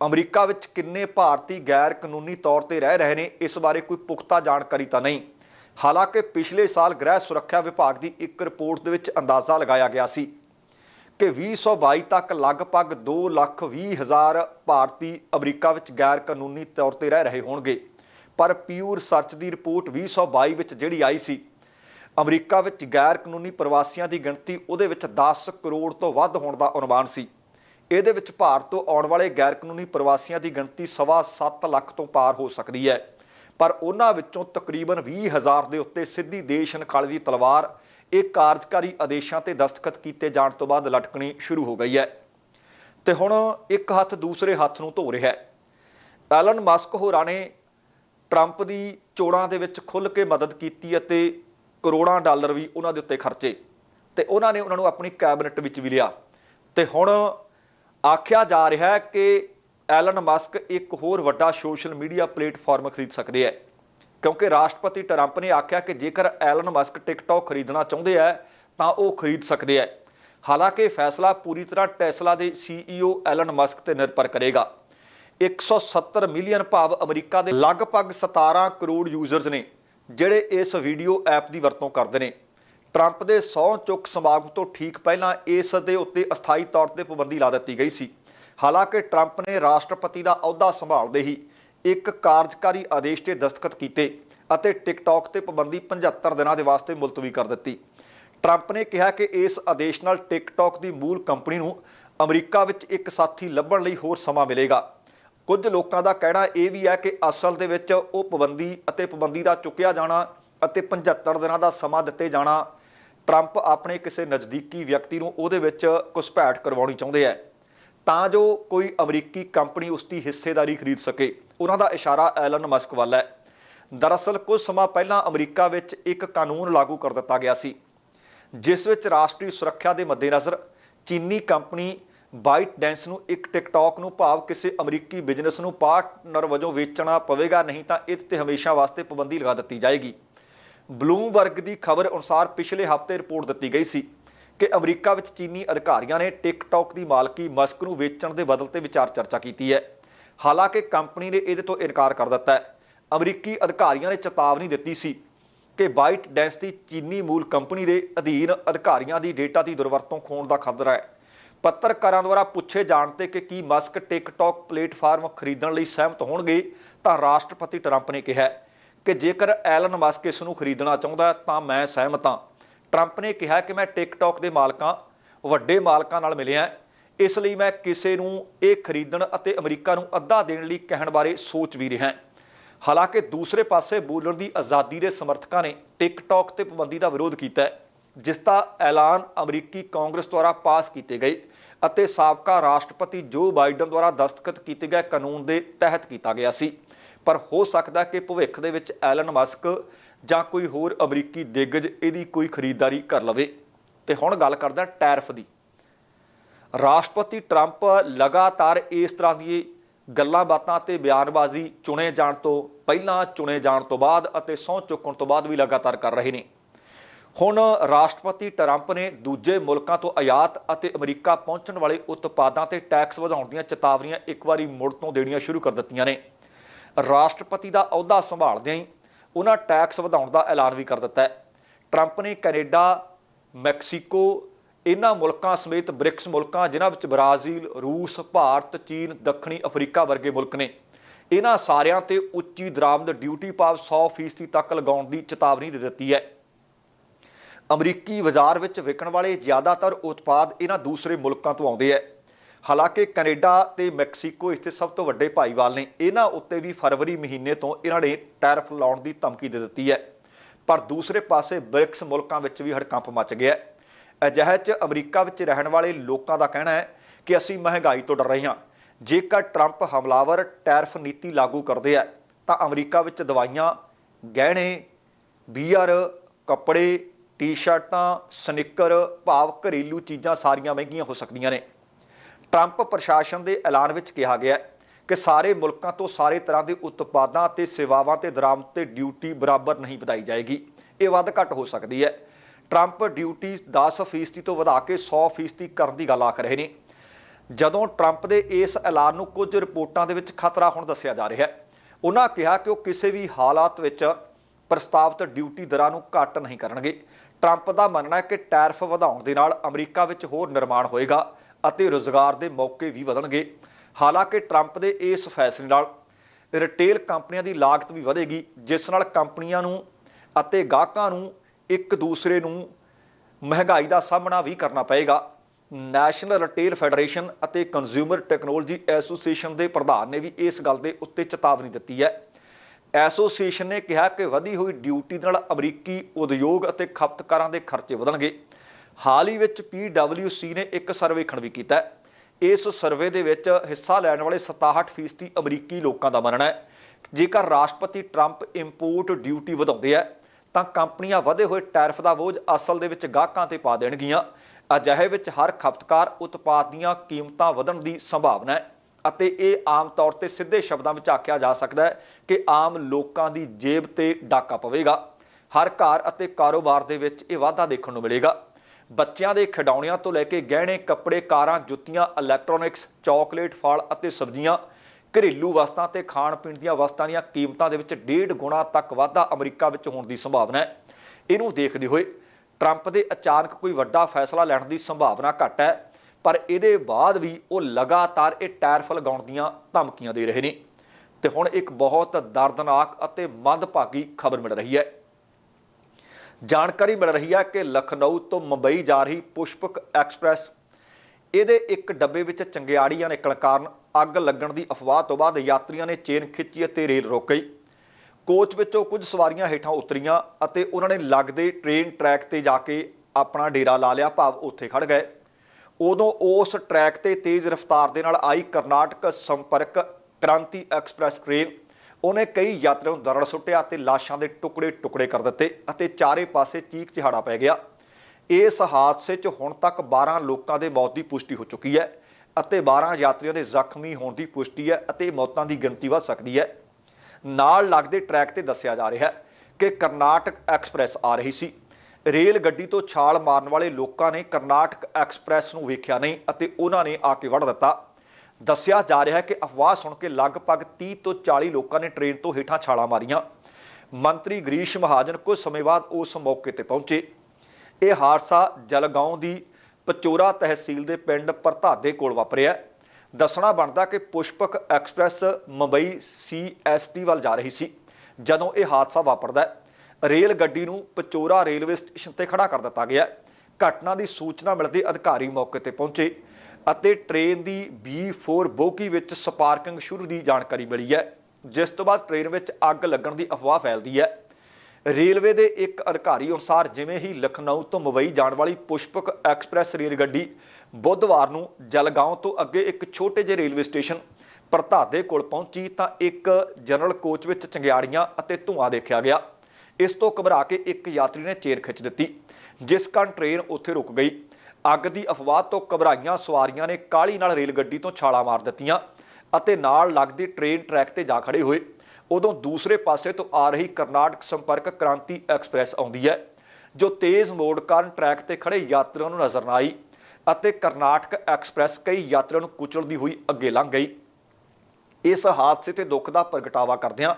ਅਮਰੀਕਾ ਵਿੱਚ ਕਿੰਨੇ ਭਾਰਤੀ ਗੈਰ ਕਾਨੂੰਨੀ ਤੌਰ ਤੇ ਰਹਿ ਰਹੇ ਨੇ, ਇਸ ਬਾਰੇ ਕੋਈ ਪੁਖਤਾ ਜਾਣਕਾਰੀ ਤਾਂ ਨਹੀਂ। ਹਾਲਾਂਕਿ ਪਿਛਲੇ ਸਾਲ ਗ੍ਰਹਿ ਸੁਰੱਖਿਆ ਵਿਭਾਗ ਦੀ ਇੱਕ ਰਿਪੋਰਟ ਦੇ ਵਿੱਚ ਅੰਦਾਜ਼ਾ ਲਗਾਇਆ ਗਿਆ ਸੀ ਕਿ 2022 ਤੱਕ ਲਗਭਗ 2 ਲੱਖ 20 ਹਜ਼ਾਰ ਭਾਰਤੀ ਅਮਰੀਕਾ ਵਿੱਚ ਗੈਰ ਕਾਨੂੰਨੀ ਤੌਰ ਤੇ ਰਹਿ ਰਹੇ ਹੋਣਗੇ। ਪਰ ਪਿਊ ਰਿਸਰਚ ਦੀ ਰਿਪੋਰਟ 2022 ਵਿੱਚ ਜਿਹੜੀ ਆਈ ਸੀ, ਅਮਰੀਕਾ ਵਿੱਚ ਗੈਰ ਕਾਨੂੰਨੀ ਪ੍ਰਵਾਸੀਆਂ ਦੀ ਗਿਣਤੀ ਉਹਦੇ ਵਿੱਚ 10 ਕਰੋੜ ਤੋਂ ਵੱਧ ਹੋਣ ਦਾ ਅਨੁਮਾਨ ਸੀ। ਇਹਦੇ ਵਿੱਚ ਭਾਰਤ ਤੋਂ ਆਉਣ ਵਾਲੇ ਗੈਰ ਕਾਨੂੰਨੀ ਪ੍ਰਵਾਸੀਆਂ ਦੀ ਗਿਣਤੀ ਸਵਾ 7 ਲੱਖ ਤੋਂ ਪਾਰ ਹੋ ਸਕਦੀ ਹੈ। ਪਰ ਉਹਨਾਂ ਵਿੱਚੋਂ ਤਕਰੀਬਨ 20 ਹਜ਼ਾਰ ਦੇ ਉੱਤੇ ਸਿੱਧੀ ਦੇਸ਼ ਨਿਕਾਲੇ ਦੀ ਤਲਵਾਰ, ਇਹ ਕਾਰਜਕਾਰੀ ਆਦੇਸ਼ਾਂ ਤੇ ਦਸਤਖਤ ਕੀਤੇ ਜਾਣ ਤੋਂ ਬਾਅਦ ਲਟਕਣੀ ਸ਼ੁਰੂ ਹੋ ਗਈ ਹੈ। ਤੇ ਹੁਣ ਇੱਕ ਹੱਥ ਦੂਸਰੇ ਹੱਥ ਨੂੰ ਧੋ ਰਿਹਾ ਹੈ। ਐਲਨ ਮਸਕ ਹੋਰਾਂ ਨੇ ਟਰੰਪ ਦੀ ਚੋਣਾਂ ਦੇ ਵਿੱਚ ਖੁੱਲ੍ਹ ਕੇ ਮਦਦ ਕੀਤੀ ਅਤੇ ਕਰੋੜਾਂ ਡਾਲਰ ਵੀ ਉਹਨਾਂ ਦੇ ਉੱਤੇ ਖਰਚੇ। ਤੇ ਉਹਨਾਂ ਨੇ ਉਹਨਾਂ ਨੂੰ ਆਪਣੀ ਕੈਬਨਿਟ ਵਿੱਚ ਵੀ ਲਿਆ। ਤੇ ਹੁਣ ਆਖਿਆ ਜਾ ਰਿਹਾ ਹੈ ਕਿ ਐਲਨ ਮਸਕ ਇੱਕ ਹੋਰ ਵੱਡਾ ਸੋਸ਼ਲ ਮੀਡੀਆ ਪਲੇਟਫਾਰਮ ਖਰੀਦ ਸਕਦੇ ਹੈ। ਕਿਉਂਕਿ ਰਾਸ਼ਟਰਪਤੀ ਟਰੰਪ ਨੇ ਆਖਿਆ ਕਿ ਜੇਕਰ ਐਲਨ ਮਸਕ ਟਿਕਟੌਕ ਖਰੀਦਣਾ ਚਾਹੁੰਦੇ ਹੈ, ਤਾਂ ਉਹ ਖਰੀਦ ਸਕਦੇ ਹੈ। ਹਾਲਾਂਕਿ ਫੈਸਲਾ ਪੂਰੀ ਤਰ੍ਹਾਂ ਟੈਸਲਾ ਦੇ ਸੀਈਓ ਐਲਨ ਮਸਕ ਤੇ ਨਿਰਭਰ ਕਰੇਗਾ। 170 ਮਿਲੀਅਨ ਭਾਵ ਅਮਰੀਕਾ ਦੇ ਲਗਭਗ 17 ਕਰੋੜ ਯੂਜ਼ਰਸ ਨੇ, ਜਿਹੜੇ ਇਸ ਵੀਡੀਓ ਐਪ ਦੀ ਵਰਤੋਂ ਕਰਦੇ ਨੇ। ਟਰੰਪ ਦੇ ਸਹੁੰ ਚੁੱਕ ਸਮਾਗਮ ਤੋਂ ਠੀਕ ਪਹਿਲਾਂ ਇਸ ਦੇ ਉੱਤੇ ਅਸਥਾਈ ਤੌਰ ਤੇ ਪਾਬੰਦੀ ਲਾ ਦਿੱਤੀ ਗਈ ਸੀ। ਹਾਲਾਂਕਿ ਟਰੰਪ ਨੇ ਰਾਸ਼ਟਰਪਤੀ ਦਾ ਅਹੁਦਾ ਸੰਭਾਲਦੇ ਹੀ ਇੱਕ ਕਾਰਜਕਾਰੀ ਆਦੇਸ਼ ਤੇ ਦਸਤਖਤ ਕੀਤੇ ਅਤੇ ਟਿਕਟੌਕ ਤੇ ਪਾਬੰਦੀ 75 ਦਿਨਾਂ ਦੇ ਵਾਸਤੇ ਮੁਲਤਵੀ ਕਰ ਦਿੱਤੀ। ਟਰੰਪ ਨੇ ਕਿਹਾ ਕਿ ਇਸ ਆਦੇਸ਼ ਨਾਲ ਟਿਕਟੌਕ ਦੀ ਮੂਲ ਕੰਪਨੀ ਨੂੰ ਅਮਰੀਕਾ ਵਿੱਚ ਇੱਕ ਸਾਥੀ ਲੱਭਣ ਲਈ ਹੋਰ ਸਮਾਂ ਮਿਲੇਗਾ। ਕੁਝ ਲੋਕਾਂ ਦਾ ਕਹਿਣਾ ਇਹ ਵੀ ਹੈ ਕਿ ਅਸਲ ਦੇ ਵਿੱਚ ਉਹ ਪਾਬੰਦੀ ਅਤੇ ਪਾਬੰਦੀ ਦਾ ਚੁੱਕਿਆ ਜਾਣਾ ਅਤੇ 75 ਦਿਨਾਂ ਦਾ ਸਮਾਂ ਦਿੱਤੇ ਜਾਣਾ ਟਰੰਪ ਆਪਣੇ ਕਿਸੇ ਨਜ਼ਦੀਕੀ ਵਿਅਕਤੀ ਨੂੰ ਉਹਦੇ ਵਿੱਚ ਘੁਸਪੈਠ ਕਰਵਾਉਣੀ ਚਾਹੁੰਦੇ ਹੈ ਤਾਂ ਜੋ ਕੋਈ ਅਮਰੀਕੀ ਕੰਪਨੀ ਉਸ ਦੀ ਹਿੱਸੇਦਾਰੀ ਖਰੀਦ ਸਕੇ। ਉਹਨਾਂ ਦਾ ਇਸ਼ਾਰਾ ਐਲਨ ਮਸਕ ਵੱਲ ਹੈ। ਦਰਅਸਲ, ਕੁਝ ਸਮਾਂ ਪਹਿਲਾਂ ਅਮਰੀਕਾ ਵਿੱਚ ਇੱਕ ਕਾਨੂੰਨ ਲਾਗੂ ਕਰ ਦਿੱਤਾ ਗਿਆ ਸੀ, ਜਿਸ ਵਿੱਚ ਰਾਸ਼ਟਰੀ ਸੁਰੱਖਿਆ ਦੇ ਮੱਦੇਨਜ਼ਰ ਚੀਨੀ ਕੰਪਨੀ ਬਾਈਟ ਡੈਂਸ ਨੂੰ ਇੱਕ ਟਿਕਟੌਕ ਨੂੰ ਭਾਵ ਕਿਸੇ ਅਮਰੀਕੀ ਬਿਜ਼ਨਸ ਨੂੰ ਪਾਰਟਨਰ ਵਜੋਂ ਵੇਚਣਾ ਪਵੇਗਾ, ਨਹੀਂ ਤਾਂ ਇਹ ਤੇ ਹਮੇਸ਼ਾ ਵਾਸਤੇ ਪਾਬੰਦੀ ਲਗਾ ਦਿੱਤੀ ਜਾਏਗੀ। ਬਲੂਮਬਰਗ ਦੀ ਖਬਰ ਅਨੁਸਾਰ ਪਿਛਲੇ ਹਫ਼ਤੇ ਰਿਪੋਰਟ ਦਿੱਤੀ ਗਈ ਸੀ ਕਿ ਅਮਰੀਕਾ ਵਿੱਚ ਚੀਨੀ ਅਧਿਕਾਰੀਆਂ ਨੇ ਟਿਕਟੌਕ ਦੀ ਮਾਲਕੀ ਮਸਕ ਨੂੰ ਵੇਚਣ ਦੇ ਬਦਲ ਤੇ ਵਿਚਾਰ ਚਰਚਾ ਕੀਤੀ ਹੈ। ਹਾਲਾਂਕਿ ਕੰਪਨੀ ਨੇ ਇਹਦੇ ਤੋਂ ਇਨਕਾਰ ਕਰ ਦਿੱਤਾ ਹੈ। ਅਮਰੀਕੀ ਅਧਿਕਾਰੀਆਂ ਨੇ ਚੇਤਾਵਨੀ ਦਿੱਤੀ ਸੀ ਕਿ ਬਾਈਟ ਡੈਂਸ ਦੀ ਚੀਨੀ ਮੂਲ ਕੰਪਨੀ ਦੇ ਅਧੀਨ ਅਧਿਕਾਰੀਆਂ ਦੀ ਡੇਟਾ ਦੀ ਦੁਰਵਰਤੋਂ ਖੋਣ ਦਾ ਖਤਰਾ ਹੈ। ਪੱਤਰਕਾਰਾਂ ਦੁਆਰਾ ਪੁੱਛੇ ਜਾਣ ਤੇ ਕਿ ਕੀ ਮਸਕ ਟਿਕਟੌਕ ਪਲੇਟਫਾਰਮ ਖਰੀਦਣ ਲਈ ਸਹਿਮਤ ਹੋਣਗੇ ਤਾਂ ਰਾਸ਼ਟਰਪਤੀ ਟਰੰਪ ਨੇ ਕਿਹਾ ਕਿ ਜੇਕਰ ਐਲਨ ਮਸਕ ਇਸ ਨੂੰ ਖਰੀਦਣਾ ਚਾਹੁੰਦਾ ਤਾਂ ਮੈਂ ਸਹਿਮਤ ਹਾਂ। ਟਰੰਪ ਨੇ ਕਿਹਾ ਕਿ ਮੈਂ ਟਿਕਟੌਕ ਦੇ ਮਾਲਕਾਂ, ਵੱਡੇ ਮਾਲਕਾਂ ਨਾਲ ਮਿਲਿਆ ਇਸ ਲਈ ਮੈਂ ਕਿਸੇ ਨੂੰ ਇਹ ਖਰੀਦਣ ਅਤੇ ਅਮਰੀਕਾ ਨੂੰ ਅੱਧਾ ਦੇਣ ਲਈ ਕਹਿਣ ਬਾਰੇ ਸੋਚ ਵੀ ਰਿਹਾ ਹਾਲਾਂਕਿ ਦੂਸਰੇ ਪਾਸੇ ਬੋਲਣ ਦੀ ਆਜ਼ਾਦੀ ਦੇ ਸਮਰਥਕਾਂ ਨੇ ਟਿਕਟੌਕ ਤੇ ਪਾਬੰਦੀ ਦਾ ਵਿਰੋਧ ਕੀਤਾ ਹੈ, ਜਿਸ ਦਾ ਐਲਾਨ ਅਮਰੀਕੀ ਕਾਂਗਰਸ ਦੁਆਰਾ ਪਾਸ ਕੀਤੇ ਗਏ ਅਤੇ ਸਾਬਕਾ ਰਾਸ਼ਟਰਪਤੀ ਜੋ ਬਾਈਡਨ ਦੁਆਰਾ ਦਸਤਖਤ ਕੀਤੇ ਗਏ ਕਾਨੂੰਨ ਦੇ ਤਹਿਤ ਕੀਤਾ ਗਿਆ ਸੀ। ਪਰ ਹੋ ਸਕਦਾ ਕਿ ਭਵਿੱਖ ਦੇ ਵਿੱਚ ਐਲਨ ਮਸਕ ਜਾਂ ਕੋਈ ਹੋਰ ਅਮਰੀਕੀ ਦਿੱਗਜ ਇਹਦੀ ਕੋਈ ਖਰੀਦਦਾਰੀ ਕਰ ਲਵੇ। ਤੇ ਹੁਣ ਗੱਲ ਕਰਦਾ ਟੈਰਫ ਦੀ। ਰਾਸ਼ਟਰਪਤੀ ਟਰੰਪ ਲਗਾਤਾਰ ਇਸ ਤਰ੍ਹਾਂ ਦੀ ਗੱਲਾਂ ਬਾਤਾਂ ਤੇ ਬਿਆਨਬਾਜ਼ੀ ਚੁਣੇ ਜਾਣ ਤੋਂ ਪਹਿਲਾਂ, ਚੁਣੇ ਜਾਣ ਤੋਂ ਬਾਅਦ ਅਤੇ ਸਹੁੰ ਚੁੱਕਣ ਤੋਂ ਬਾਅਦ ਵੀ ਲਗਾਤਾਰ ਕਰ ਰਹੇ ਨੇ। ਹੁਣ ਰਾਸ਼ਟਰਪਤੀ ਟਰੰਪ ਨੇ ਦੂਜੇ ਮੁਲਕਾਂ ਤੋਂ ਆਯਾਤ ਅਤੇ ਅਮਰੀਕਾ ਪਹੁੰਚਣ ਵਾਲੇ ਉਤਪਾਦਾਂ ਤੇ ਟੈਕਸ ਵਧਾਉਣ ਦੀਆਂ ਚੇਤਾਵਨੀਆਂ ਇੱਕ ਵਾਰੀ ਮੁੜ ਤੋਂ ਦੇਣੀਆਂ ਸ਼ੁਰੂ ਕਰ ਦਿੱਤੀਆਂ ਨੇ। ਰਾਸ਼ਟਰਪਤੀ ਦਾ ਅਹੁਦਾ ਸੰਭਾਲਦਿਆਂ ਹੀ ਉਹਨਾਂ ਟੈਕਸ ਵਧਾਉਣ ਦਾ ਐਲਾਨ ਵੀ ਕਰ ਦਿੱਤਾ ਹੈ। ਟਰੰਪ ਨੇ ਕੈਨੇਡਾ, ਮੈਕਸੀਕੋ ਇਹਨਾਂ ਮੁਲਕਾਂ ਸਮੇਤ ਬ੍ਰਿਕਸ ਮੁਲਕਾਂ, ਜਿਨ੍ਹਾਂ ਵਿੱਚ ਬ੍ਰਾਜ਼ੀਲ, ਰੂਸ, ਭਾਰਤ, ਚੀਨ, ਦੱਖਣੀ ਅਫਰੀਕਾ ਵਰਗੇ ਮੁਲਕ ਨੇ ਇਹਨਾਂ ਸਾਰਿਆਂ ਤੇ ਉੱਚੀ ਦਰਾਮਦ ਡਿਊਟੀ ਭਾਵ 100% ਤੱਕ ਲਗਾਉਣ ਦੀ ਚੇਤਾਵਨੀ ਦੇ ਦਿੱਤੀ ਹੈ। ਅਮਰੀਕੀ ਬਾਜ਼ਾਰ ਵਿੱਚ ਵਿਕਣ ਵਾਲੇ ਜ਼ਿਆਦਾਤਰ ਉਤਪਾਦ ਇਹਨਾਂ ਦੂਸਰੇ ਮੁਲਕਾਂ ਤੋਂ ਆਉਂਦੇ ਹੈ। ਹਾਲਾਂਕਿ ਕੈਨੇਡਾ ਤੇ ਮੈਕਸੀਕੋ ਇਸ 'ਤੇ ਸਭ ਤੋਂ ਵੱਡੇ ਭਾਈਵਾਲ ਨੇ, ਇਹਨਾਂ ਉੱਤੇ ਵੀ ਫਰਵਰੀ ਮਹੀਨੇ ਤੋਂ ਇਹਨਾਂ ਨੇ ਟੈਰਫ ਲਾਉਣ ਦੀ ਧਮਕੀ ਦੇ ਦਿੱਤੀ ਹੈ। ਪਰ ਦੂਸਰੇ ਪਾਸੇ ਬ੍ਰਿਕਸ ਮੁਲਕਾਂ ਵਿੱਚ ਵੀ ਹੜਕੰਪ ਮਚ ਗਿਆ ਅਜਿਹੇ 'ਚ ਅਮਰੀਕਾ ਵਿੱਚ ਰਹਿਣ ਵਾਲੇ ਲੋਕਾਂ ਦਾ ਕਹਿਣਾ ਹੈ ਕਿ ਅਸੀਂ ਮਹਿੰਗਾਈ ਤੋਂ ਡਰ ਰਹੇ ਹਾਂ। ਜੇਕਰ ਟਰੰਪ ਹਮਲਾਵਰ ਟੈਰਫ ਨੀਤੀ ਲਾਗੂ ਕਰਦੇ ਆ, ਤਾਂ ਅਮਰੀਕਾ ਵਿੱਚ ਦਵਾਈਆਂ, ਗਹਿਣੇ, ਬੀਅਰ, ਕੱਪੜੇ, ਟੀ-ਸ਼ਰਟਾਂ, ਸਨਿੱਕਰ, ਭਾਵ ਘਰੇਲੂ ਚੀਜ਼ਾਂ ਸਾਰੀਆਂ ਮਹਿੰਗੀਆਂ ਹੋ ਸਕਦੀਆਂ ਨੇ। ਟਰੰਪ ਪ੍ਰਸ਼ਾਸਨ ਦੇ ਐਲਾਨ ਵਿੱਚ ਕਿਹਾ ਗਿਆ ਕਿ ਸਾਰੇ ਮੁਲਕਾਂ ਤੋਂ ਸਾਰੇ ਤਰ੍ਹਾਂ ਦੇ ਉਤਪਾਦਾਂ ਅਤੇ ਸੇਵਾਵਾਂ ਤੇ ਦਰਾਮਦ ਤੇ ਡਿਊਟੀ ਬਰਾਬਰ ਨਹੀਂ ਵਧਾਈ ਜਾਏਗੀ। ਇਹ ਵੱਧ ਘੱਟ ਹੋ ਸਕਦੀ ਹੈ। ਟਰੰਪ ਡਿਊਟੀ 10% ਤੋਂ ਵਧਾ ਕੇ 100% ਕਰਨ ਦੀ ਗੱਲ ਆਖ ਰਹੇ ਨੇ। ਜਦੋਂ ਟਰੰਪ ਦੇ ਇਸ ਐਲਾਨ ਨੂੰ ਕੁਝ ਰਿਪੋਰਟਾਂ ਦੇ ਵਿੱਚ ਖਤਰਾ ਹੁਣ ਦੱਸਿਆ ਜਾ ਰਿਹਾ ਹੈ, ਉਹਨਾਂ ਕਿਹਾ ਕਿ ਉਹ ਕਿਸੇ ਵੀ ਹਾਲਾਤ ਵਿੱਚ ਪ੍ਰਸਤਾਵਿਤ ਡਿਊਟੀ ਦਰਾਂ ਨੂੰ ਘੱਟ ਨਹੀਂ ਕਰਨਗੇ। ਟਰੰਪ ਦਾ ਮੰਨਣਾ ਹੈ ਕਿ ਟੈਰਫ ਵਧਾਉਣ ਦੇ ਨਾਲ ਅਮਰੀਕਾ ਵਿੱਚ ਹੋਰ ਨਿਰਮਾਣ ਹੋਏਗਾ। ਅਤੇ ਰੋਜ਼ਗਾਰ ਦੇ ਮੌਕੇ ਵੀ ਵਧਣਗੇ। ਹਾਲਾਂਕਿ ਟਰੰਪ ਦੇ ਇਸ ਫੈਸਲੇ ਨਾਲ ਰਿਟੇਲ ਕੰਪਨੀਆਂ ਦੀ ਲਾਗਤ ਵੀ ਵਧੇਗੀ, ਜਿਸ ਨਾਲ ਕੰਪਨੀਆਂ ਨੂੰ ਅਤੇ ਗਾਹਕਾਂ ਨੂੰ ਇੱਕ ਦੂਸਰੇ ਨੂੰ ਮਹਿੰਗਾਈ ਦਾ ਸਾਹਮਣਾ ਵੀ ਕਰਨਾ ਪਏਗਾ। ਨੈਸ਼ਨਲ ਰਿਟੇਲ ਫੈਡਰੇਸ਼ਨ ਅਤੇ ਕੰਜ਼ਿਊਮਰ ਟੈਕਨੋਲੋਜੀ ਐਸੋਸੀਏਸ਼ਨ ਦੇ ਪ੍ਰਧਾਨ ਨੇ ਵੀ ਇਸ ਗੱਲ ਦੇ ਉੱਤੇ ਚੇਤਾਵਨੀ ਦਿੱਤੀ ਹੈ। ਐਸੋਸੀਏਸ਼ਨ ਨੇ ਕਿਹਾ ਕਿ ਵਧੀ ਹੋਈ ਡਿਊਟੀ ਨਾਲ ਅਮਰੀਕੀ ਉਦਯੋਗ ਅਤੇ ਖਪਤਕਾਰਾਂ ਦੇ ਖਰਚੇ ਵਧਣਗੇ। ਹਾਲ ਹੀ ਵਿੱਚ PwC ਨੇ ਇੱਕ ਸਰਵੇਖਣ ਵੀ ਕੀਤਾ ਇਸ ਸਰਵੇ ਦੇ ਵਿੱਚ ਹਿੱਸਾ ਲੈਣ ਵਾਲੇ 67% ਅਮਰੀਕੀ ਲੋਕਾਂ ਦਾ ਮੰਨਣਾ ਹੈ। ਜੇਕਰ ਰਾਸ਼ਟਰਪਤੀ ਟਰੰਪ ਇੰਪੋਰਟ ਡਿਊਟੀ ਵਧਾਉਂਦੇ ਆ, ਤਾਂ ਕੰਪਨੀਆਂ ਵਧੇ ਹੋਏ ਟੈਰਿਫ ਦਾ ਬੋਝ ਅਸਲ ਦੇ ਵਿੱਚ ਗਾਹਕਾਂ ਤੇ ਪਾ ਦੇਣਗੀਆਂ। ਅਜਿਹੇ ਵਿੱਚ ਹਰ ਖਪਤਕਾਰ ਉਤਪਾਦ ਦੀਆਂ ਕੀਮਤਾਂ ਵਧਣ ਦੀ ਸੰਭਾਵਨਾ ਹੈ ਅਤੇ ਇਹ ਆਮ ਤੌਰ ਤੇ ਸਿੱਧੇ ਸ਼ਬਦਾਂ ਵਿੱਚ ਆਖਿਆ ਜਾ ਸਕਦਾ ਹੈ ਕਿ ਆਮ ਲੋਕਾਂ ਦੀ ਜੇਬ ਤੇ ਡਾਕਾ ਪਵੇਗਾ। ਹਰ ਘਰ ਅਤੇ ਕਾਰੋਬਾਰ ਦੇ ਵਿੱਚ ਇਹ ਵਾਧਾ ਦੇਖਣ ਨੂੰ ਮਿਲੇਗਾ। ਬੱਚਿਆਂ ਦੇ ਖਿਡੌਣਿਆਂ ਤੋਂ ਲੈ ਕੇ ਗਹਿਣੇ, ਕੱਪੜੇ, ਕਾਰਾਂ, ਜੁੱਤੀਆਂ ਇਲੈਕਟ੍ਰੋਨਿਕਸ ਚਾਕਲੇਟ ਫਲ ਅਤੇ ਸਬਜ਼ੀਆਂ, ਘਰੇਲੂ ਵਸਤਾਂ ਤੇ ਖਾਣ ਪੀਣ ਦੀਆਂ ਵਸਤਾਂ ਦੀਆਂ ਕੀਮਤਾਂ ਦੇ ਵਿੱਚ ਡੇਢ ਗੁਣਾ ਤੱਕ ਵਾਧਾ ਅਮਰੀਕਾ ਵਿੱਚ ਹੋਣ ਦੀ ਸੰਭਾਵਨਾ ਹੈ। ਇਹਨੂੰ ਦੇਖਦੇ ਹੋਏ ਟਰੰਪ ਦੇ ਅਚਾਨਕ ਕੋਈ ਵੱਡਾ ਫੈਸਲਾ ਲੈਣ ਦੀ ਸੰਭਾਵਨਾ ਘੱਟ ਹੈ, ਪਰ ਇਹਦੇ ਬਾਅਦ ਵੀ ਉਹ ਲਗਾਤਾਰ ਇਹ ਟੈਰਿਫ ਲਗਾਉਣ ਦੀਆਂ ਧਮਕੀਆਂ ਦੇ ਰਹੇ ਨੇ। ਤੇ ਹੁਣ ਇੱਕ ਬਹੁਤ ਦਰਦਨਾਕ ਅਤੇ ਮੰਦਭਾਗੀ ਖਬਰ ਮਿਲ ਰਹੀ ਹੈ। ਜਾਣਕਾਰੀ ਮਿਲ ਰਹੀ ਹੈ ਕਿ ਲਖਨਊ ਤੋਂ ਮੁੰਬਈ ਜਾ ਰਹੀ ਪੁਸ਼ਪਕ ਐਕਸਪ੍ਰੈਸ। ਇਹਦੇ ਇੱਕ ਡੱਬੇ ਵਿੱਚ ਚੰਗਿਆੜੀਆਂ ਨਿਕਲਣ ਕਾਰਨ ਅੱਗ ਲੱਗਣ ਦੀ ਅਫਵਾਹ ਤੋਂ ਬਾਅਦ ਯਾਤਰੀਆਂ ਨੇ ਚੇਨ ਖਿੱਚੀ ਅਤੇ ਰੇਲ ਰੁਕ। ਗਈ ਕੋਚ ਵਿੱਚੋਂ ਕੁਝ ਸਵਾਰੀਆਂ ਹੇਠਾਂ ਉਤਰੀਆਂ ਅਤੇ ਉਹਨਾਂ ਨੇ ਲੱਗਦੇ ਟ੍ਰੇਨ ਟਰੈਕ ਤੇ ਜਾ ਕੇ ਆਪਣਾ ਡੇਰਾ ਲਾ ਲਿਆ, ਭਾਵ ਉੱਥੇ ਖੜ ਗਏ। ਉਦੋਂ ਉਸ ਟਰੈਕ ਤੇ ਤੇਜ਼ ਰਫ਼ਤਾਰ ਦੇ ਨਾਲ ਆਈ ਕਰਨਾਟਕ ਸੰਪਰਕ ਕ੍ਰਾਂਤੀ ਐਕਸਪ੍ਰੈਸ ਟ੍ਰੇਨ ਉਹਨੇ ਕਈ ਯਾਤਰੀਆਂ ਨੂੰ ਦਰੜ ਸੁੱਟਿਆ ਤੇ ਲਾਸ਼ਾਂ ਦੇ ਟੁਕੜੇ ਟੁਕੜੇ ਕਰ ਦਿੱਤੇ ਅਤੇ ਚਾਰੇ ਪਾਸੇ ਚੀਕ ਚਿਹਾੜਾ ਪੈ ਗਿਆ। ਇਸ ਹਾਦਸੇ 'ਚ ਹੁਣ ਤੱਕ 12 ਲੋਕਾਂ ਦੇ ਮੌਤ ਦੀ ਪੁਸ਼ਟੀ ਹੋ ਚੁੱਕੀ ਹੈ ਅਤੇ 12 ਯਾਤਰੀਆਂ ਦੇ ਜ਼ਖਮੀ ਹੋਣ ਦੀ ਪੁਸ਼ਟੀ ਹੈ ਅਤੇ ਮੌਤਾਂ ਦੀ ਗਿਣਤੀ ਵੱਧ ਸਕਦੀ ਹੈ। ਨਾਲ ਲੱਗਦੇ ਟਰੈਕ ਤੇ ਦੱਸਿਆ ਜਾ ਰਿਹਾ ਹੈ ਕਿ ਕਰਨਾਟਕ ਐਕਸਪ੍ਰੈਸ ਆ ਰਹੀ ਸੀ। ਰੇਲ ਗੱਡੀ ਤੋਂ ਛਾਲ ਮਾਰਨ ਵਾਲੇ ਲੋਕਾਂ ਨੇ ਕਰਨਾਟਕ ਐਕਸਪ੍ਰੈਸ ਨੂੰ ਵੇਖਿਆ ਨਹੀਂ ਅਤੇ ਉਹਨਾਂ ਨੇ ਆ ਕੇ ਵੜ ਦਿੱਤਾ। ਦੱਸਿਆ ਜਾ ਰਿਹਾ ਹੈ ਕਿ ਅਫਵਾਹ ਸੁਣ ਕੇ ਲਗਭਗ 30 ਤੋਂ 40 ਲੋਕਾਂ ਨੇ ਟ੍ਰੇਨ ਤੋਂ ਹੇਠਾਂ ਛਾਲਾਂ ਮਾਰੀਆਂ। ਮੰਤਰੀ ਗਰੀਸ਼ ਮਹਾਜਨ ਕੁਝ ਸਮੇਂ ਬਾਅਦ ਉਸ ਮੌਕੇ ਤੇ ਪਹੁੰਚੇ। ਇਹ ਹਾਦਸਾ ਜਲਗਾਉਂ ਦੀ ਪਚੋਰਾ ਤਹਿਸੀਲ ਦੇ ਪਿੰਡ ਪਰਤਾਦੇ ਕੋਲ ਵਾਪਰਿਆ ਦੱਸਣਾ ਬਣਦਾ ਕਿ ਪੁਸ਼ਪਕ ਐਕਸਪ੍ਰੈਸ ਮੁੰਬਈ ਸੀਐਸਟੀ ਵੱਲ ਜਾ ਰਹੀ ਸੀ, ਜਦੋਂ ਇਹ ਹਾਦਸਾ ਵਾਪਰਦਾ ਹੈ। ਰੇਲ ਗੱਡੀ ਨੂੰ ਪਚੋਰਾ ਰੇਲਵੇ ਸਟੇਸ਼ਨ ਤੇ ਖੜਾ ਕਰ ਦਿੱਤਾ ਗਿਆ ਘਟਨਾ ਦੀ ਸੂਚਨਾ ਮਿਲਦੇ ਅਧਿਕਾਰੀ ਮੌਕੇ ਤੇ ਪਹੁੰਚੇ। ਅਤੇ ਟ੍ਰੇਨ ਦੀ B4 ਬੋਗੀ ਵਿੱਚ ਸਪਾਰਕਿੰਗ ਸ਼ੁਰੂ ਦੀ ਜਾਣਕਾਰੀ ਮਿਲੀ ਹੈ, ਜਿਸ ਤੋਂ ਬਾਅਦ ਟ੍ਰੇਨ ਵਿੱਚ ਅੱਗ ਲੱਗਣ ਦੀ ਅਫਵਾਹ ਫੈਲਦੀ ਹੈ। ਰੇਲਵੇ ਦੇ ਇੱਕ ਅਧਿਕਾਰੀ ਅਨੁਸਾਰ ਜਿਵੇਂ ਹੀ ਲਖਨਊ ਤੋਂ ਮੁੰਬਈ ਜਾਣ ਵਾਲੀ ਪੁਸ਼ਪਕ ਐਕਸਪ੍ਰੈਸ ਰੇਲ ਗੱਡੀ ਬੁੱਧਵਾਰ ਨੂੰ ਜਲਗਾਉਂ ਤੋਂ ਅੱਗੇ ਇੱਕ ਛੋਟੇ ਜਿਹੇ ਰੇਲਵੇ ਸਟੇਸ਼ਨ ਪਰਤਾਦੇ ਕੋਲ ਪਹੁੰਚੀ, ਤਾਂ ਇੱਕ ਜਨਰਲ ਕੋਚ ਵਿੱਚ ਚੰਗਿਆੜੀਆਂ ਅਤੇ ਧੂਆਂ ਦੇਖਿਆ ਗਿਆ। ਇਸ ਤੋਂ ਘਬਰਾ ਕੇ ਇੱਕ ਯਾਤਰੀ ਨੇ ਚੇਨ ਖਿੱਚ ਦਿੱਤੀ, ਜਿਸ ਕਾਰਨ ਟ੍ਰੇਨ ਉੱਥੇ ਰੁਕ ਗਈ। ਅੱਗ ਦੀ ਅਫਵਾਹ ਤੋਂ ਘਬਰਾਈਆਂ ਸਵਾਰੀਆਂ ਨੇ ਕਾਲੀ ਨਾਲ ਰੇਲ ਗੱਡੀ ਤੋਂ ਛਾਲਾਂ ਮਾਰ ਦਿੱਤੀਆਂ ਅਤੇ ਨਾਲ ਲੱਗਦੀ ਟ੍ਰੇਨ ਟਰੈਕ ਤੇ ਜਾ ਖੜੇ ਹੋਏ। ਉਦੋਂ ਦੂਸਰੇ ਪਾਸੇ ਤੋਂ ਆ ਰਹੀ ਕਰਨਾਟਕ ਸੰਪਰਕ ਕ੍ਰਾਂਤੀ ਐਕਸਪ੍ਰੈਸ ਆਉਂਦੀ ਹੈ, ਜੋ ਤੇਜ਼ ਮੋੜ ਕਾਰਨ ਟਰੈਕ ਤੇ ਖੜੇ ਯਾਤਰੀਆਂ ਨੂੰ ਨਜ਼ਰ ਨਾ ਆਈ ਅਤੇ ਕਰਨਾਟਕ ਐਕਸਪ੍ਰੈਸ ਕਈ ਯਾਤਰੀਆਂ ਨੂੰ ਕੁਚਲਦੀ ਹੋਈ ਅੱਗੇ ਲੰਘ ਗਈ। ਇਸ ਹਾਦਸੇ ਤੇ ਦੁੱਖ ਦਾ ਪ੍ਰਗਟਾਵਾ ਕਰਦਿਆਂ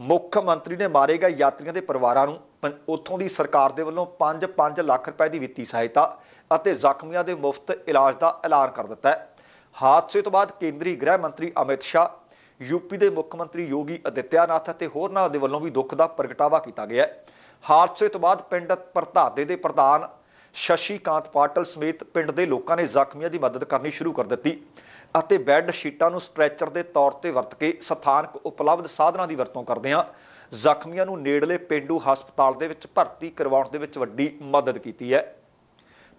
ਮੁੱਖ ਮੰਤਰੀ ਨੇ ਮਾਰੇ ਗਏ ਯਾਤਰੀਆਂ ਦੇ ਪਰਿਵਾਰਾਂ ਨੂੰ ਪੰ- ਉੱਥੋਂ ਦੀ ਸਰਕਾਰ ਦੇ ਵੱਲੋਂ 5-5 ਲੱਖ ਰੁਪਏ ਦੀ ਵਿੱਤੀ ਸਹਾਇਤਾ ਅਤੇ ਜ਼ਖਮੀਆਂ ਦੇ ਮੁਫਤ ਇਲਾਜ ਦਾ ਐਲਾਨ ਕਰ ਦਿੱਤਾ ਹੈ। ਹਾਦਸੇ ਤੋਂ ਬਾਅਦ ਕੇਂਦਰੀ ਗ੍ਰਹਿ ਮੰਤਰੀ ਅਮਿਤ ਸ਼ਾਹ ਯੂਪੀ ਦੇ ਮੁੱਖ ਮੰਤਰੀ ਯੋਗੀ ਅਦਿੱਤਿਆਨਾਥ ਅਤੇ ਹੋਰਨਾਂ ਦੇ ਵੱਲੋਂ ਵੀ ਦੁੱਖ ਦਾ ਪ੍ਰਗਟਾਵਾ ਕੀਤਾ ਗਿਆ ਹੈ। ਹਾਦਸੇ ਤੋਂ ਬਾਅਦ ਪਿੰਡ ਪ੍ਰਤਾਦੇ ਦੇ ਪ੍ਰਧਾਨ ਸ਼ਸ਼ੀ ਕਾਂਤ ਪਾਟਲ ਸਮੇਤ ਪਿੰਡ ਦੇ ਲੋਕਾਂ ਨੇ ਜ਼ਖਮੀਆਂ ਦੀ ਮਦਦ ਕਰਨੀ ਸ਼ੁਰੂ ਕਰ ਦਿੱਤੀ ਅਤੇ ਬੈੱਡ ਸ਼ੀਟਾਂ ਨੂੰ ਸਟ੍ਰੈਚਰ ਦੇ ਤੌਰ ਤੇ ਵਰਤ ਕੇ ਸਥਾਨਕ ਉਪਲਬਧ ਸਾਧਨਾਂ ਦੀ ਵਰਤੋਂ ਕਰਦਿਆਂ ਜ਼ਖਮੀਆਂ ਨੂੰ ਨੇੜਲੇ ਪਿੰਡੂ ਹਸਪਤਾਲ ਦੇ ਵਿੱਚ ਭਰਤੀ ਕਰਵਾਉਣ ਦੇ ਵਿੱਚ ਵੱਡੀ ਮਦਦ ਕੀਤੀ ਹੈ।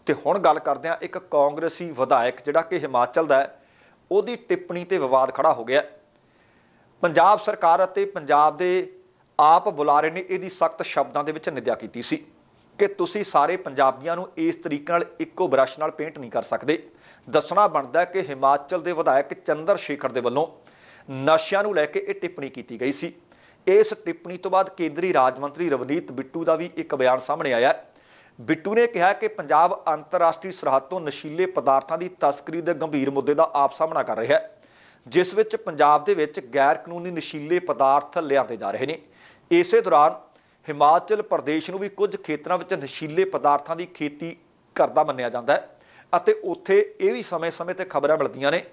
ਤੇ ਹੁਣ ਗੱਲ ਕਰਦੇ ਹਾਂ ਇੱਕ ਕਾਂਗਰਸੀ ਵਿਧਾਇਕ ਜਿਹੜਾ ਕਿ ਹਿਮਾਚਲ ਦਾ ਹੈ, ਉਹਦੀ ਟਿੱਪਣੀ ਤੇ ਵਿਵਾਦ ਖੜਾ ਹੋ ਗਿਆ। ਪੰਜਾਬ ਸਰਕਾਰ ਅਤੇ ਪੰਜਾਬ ਦੇ ਆਪ ਬੁਲਾਰੇ ਨੇ ਇਹਦੀ ਸਖਤ ਸ਼ਬਦਾਂ ਦੇ ਵਿੱਚ ਨਿੰਦਿਆ ਕੀਤੀ ਸੀ ਕਿ ਤੁਸੀਂ ਸਾਰੇ ਪੰਜਾਬੀਆਂ ਨੂੰ ਇਸ ਤਰੀਕੇ ਨਾਲ ਇੱਕੋ ਬ੍ਰਸ਼ ਨਾਲ ਪੇਂਟ ਨਹੀਂ ਕਰ ਸਕਦੇ। ਦੱਸਣਾ ਬਣਦਾ ਕਿ ਹਿਮਾਚਲ ਦੇ ਵਿਧਾਇਕ ਚੰਦਰ ਸ਼ੇਖਰ ਦੇ ਵੱਲੋਂ ਨਸ਼ਿਆਂ ਨੂੰ ਲੈ ਕੇ ਇਹ ਟਿੱਪਣੀ ਕੀਤੀ ਗਈ ਸੀ। ਇਸ ਟਿੱਪਣੀ ਤੋਂ ਬਾਅਦ ਕੇਂਦਰੀ ਰਾਜ ਮੰਤਰੀ ਰਵਨੀਤ ਬਿੱਟੂ ਦਾ ਵੀ ਇੱਕ ਬਿਆਨ ਸਾਹਮਣੇ ਆਇਆ। ਹੈ। ਬਿੱਟੂ ਨੇ ਕਿਹਾ ਕਿ ਪੰਜਾਬ ਅੰਤਰਰਾਸ਼ਟਰੀ ਸਰਹੱਦ ਤੋਂ ਨਸ਼ੀਲੇ ਪਦਾਰਥਾਂ ਦੀ ਤਸਕਰੀ ਦੇ ਗੰਭੀਰ ਮੁੱਦੇ ਦਾ ਆਪ ਸਾਹਮਣਾ ਕਰ ਰਿਹਾ ਹੈ, ਜਿਸ ਵਿੱਚ ਪੰਜਾਬ ਦੇ ਵਿੱਚ ਗੈਰ ਕਾਨੂੰਨੀ ਨਸ਼ੀਲੇ ਪਦਾਰਥ ਲਿਆਂਦੇ ਜਾ ਰਹੇ ਨੇ। ਇਸੇ ਦੌਰਾਨ ਹਿਮਾਚਲ ਪ੍ਰਦੇਸ਼ ਨੂੰ ਵੀ ਕੁਝ ਖੇਤਰਾਂ ਵਿੱਚ ਨਸ਼ੀਲੇ ਪਦਾਰਥਾਂ ਦੀ ਖੇਤੀ ਕਰਦਾ ਮੰਨਿਆ ਜਾਂਦਾ ਹੈ ਅਤੇ ਉੱਥੇ ਇਹ ਵੀ ਸਮੇਂ-ਸਮੇਂ ਤੇ ਖਬਰਾਂ ਮਿਲਦੀਆਂ ਨੇ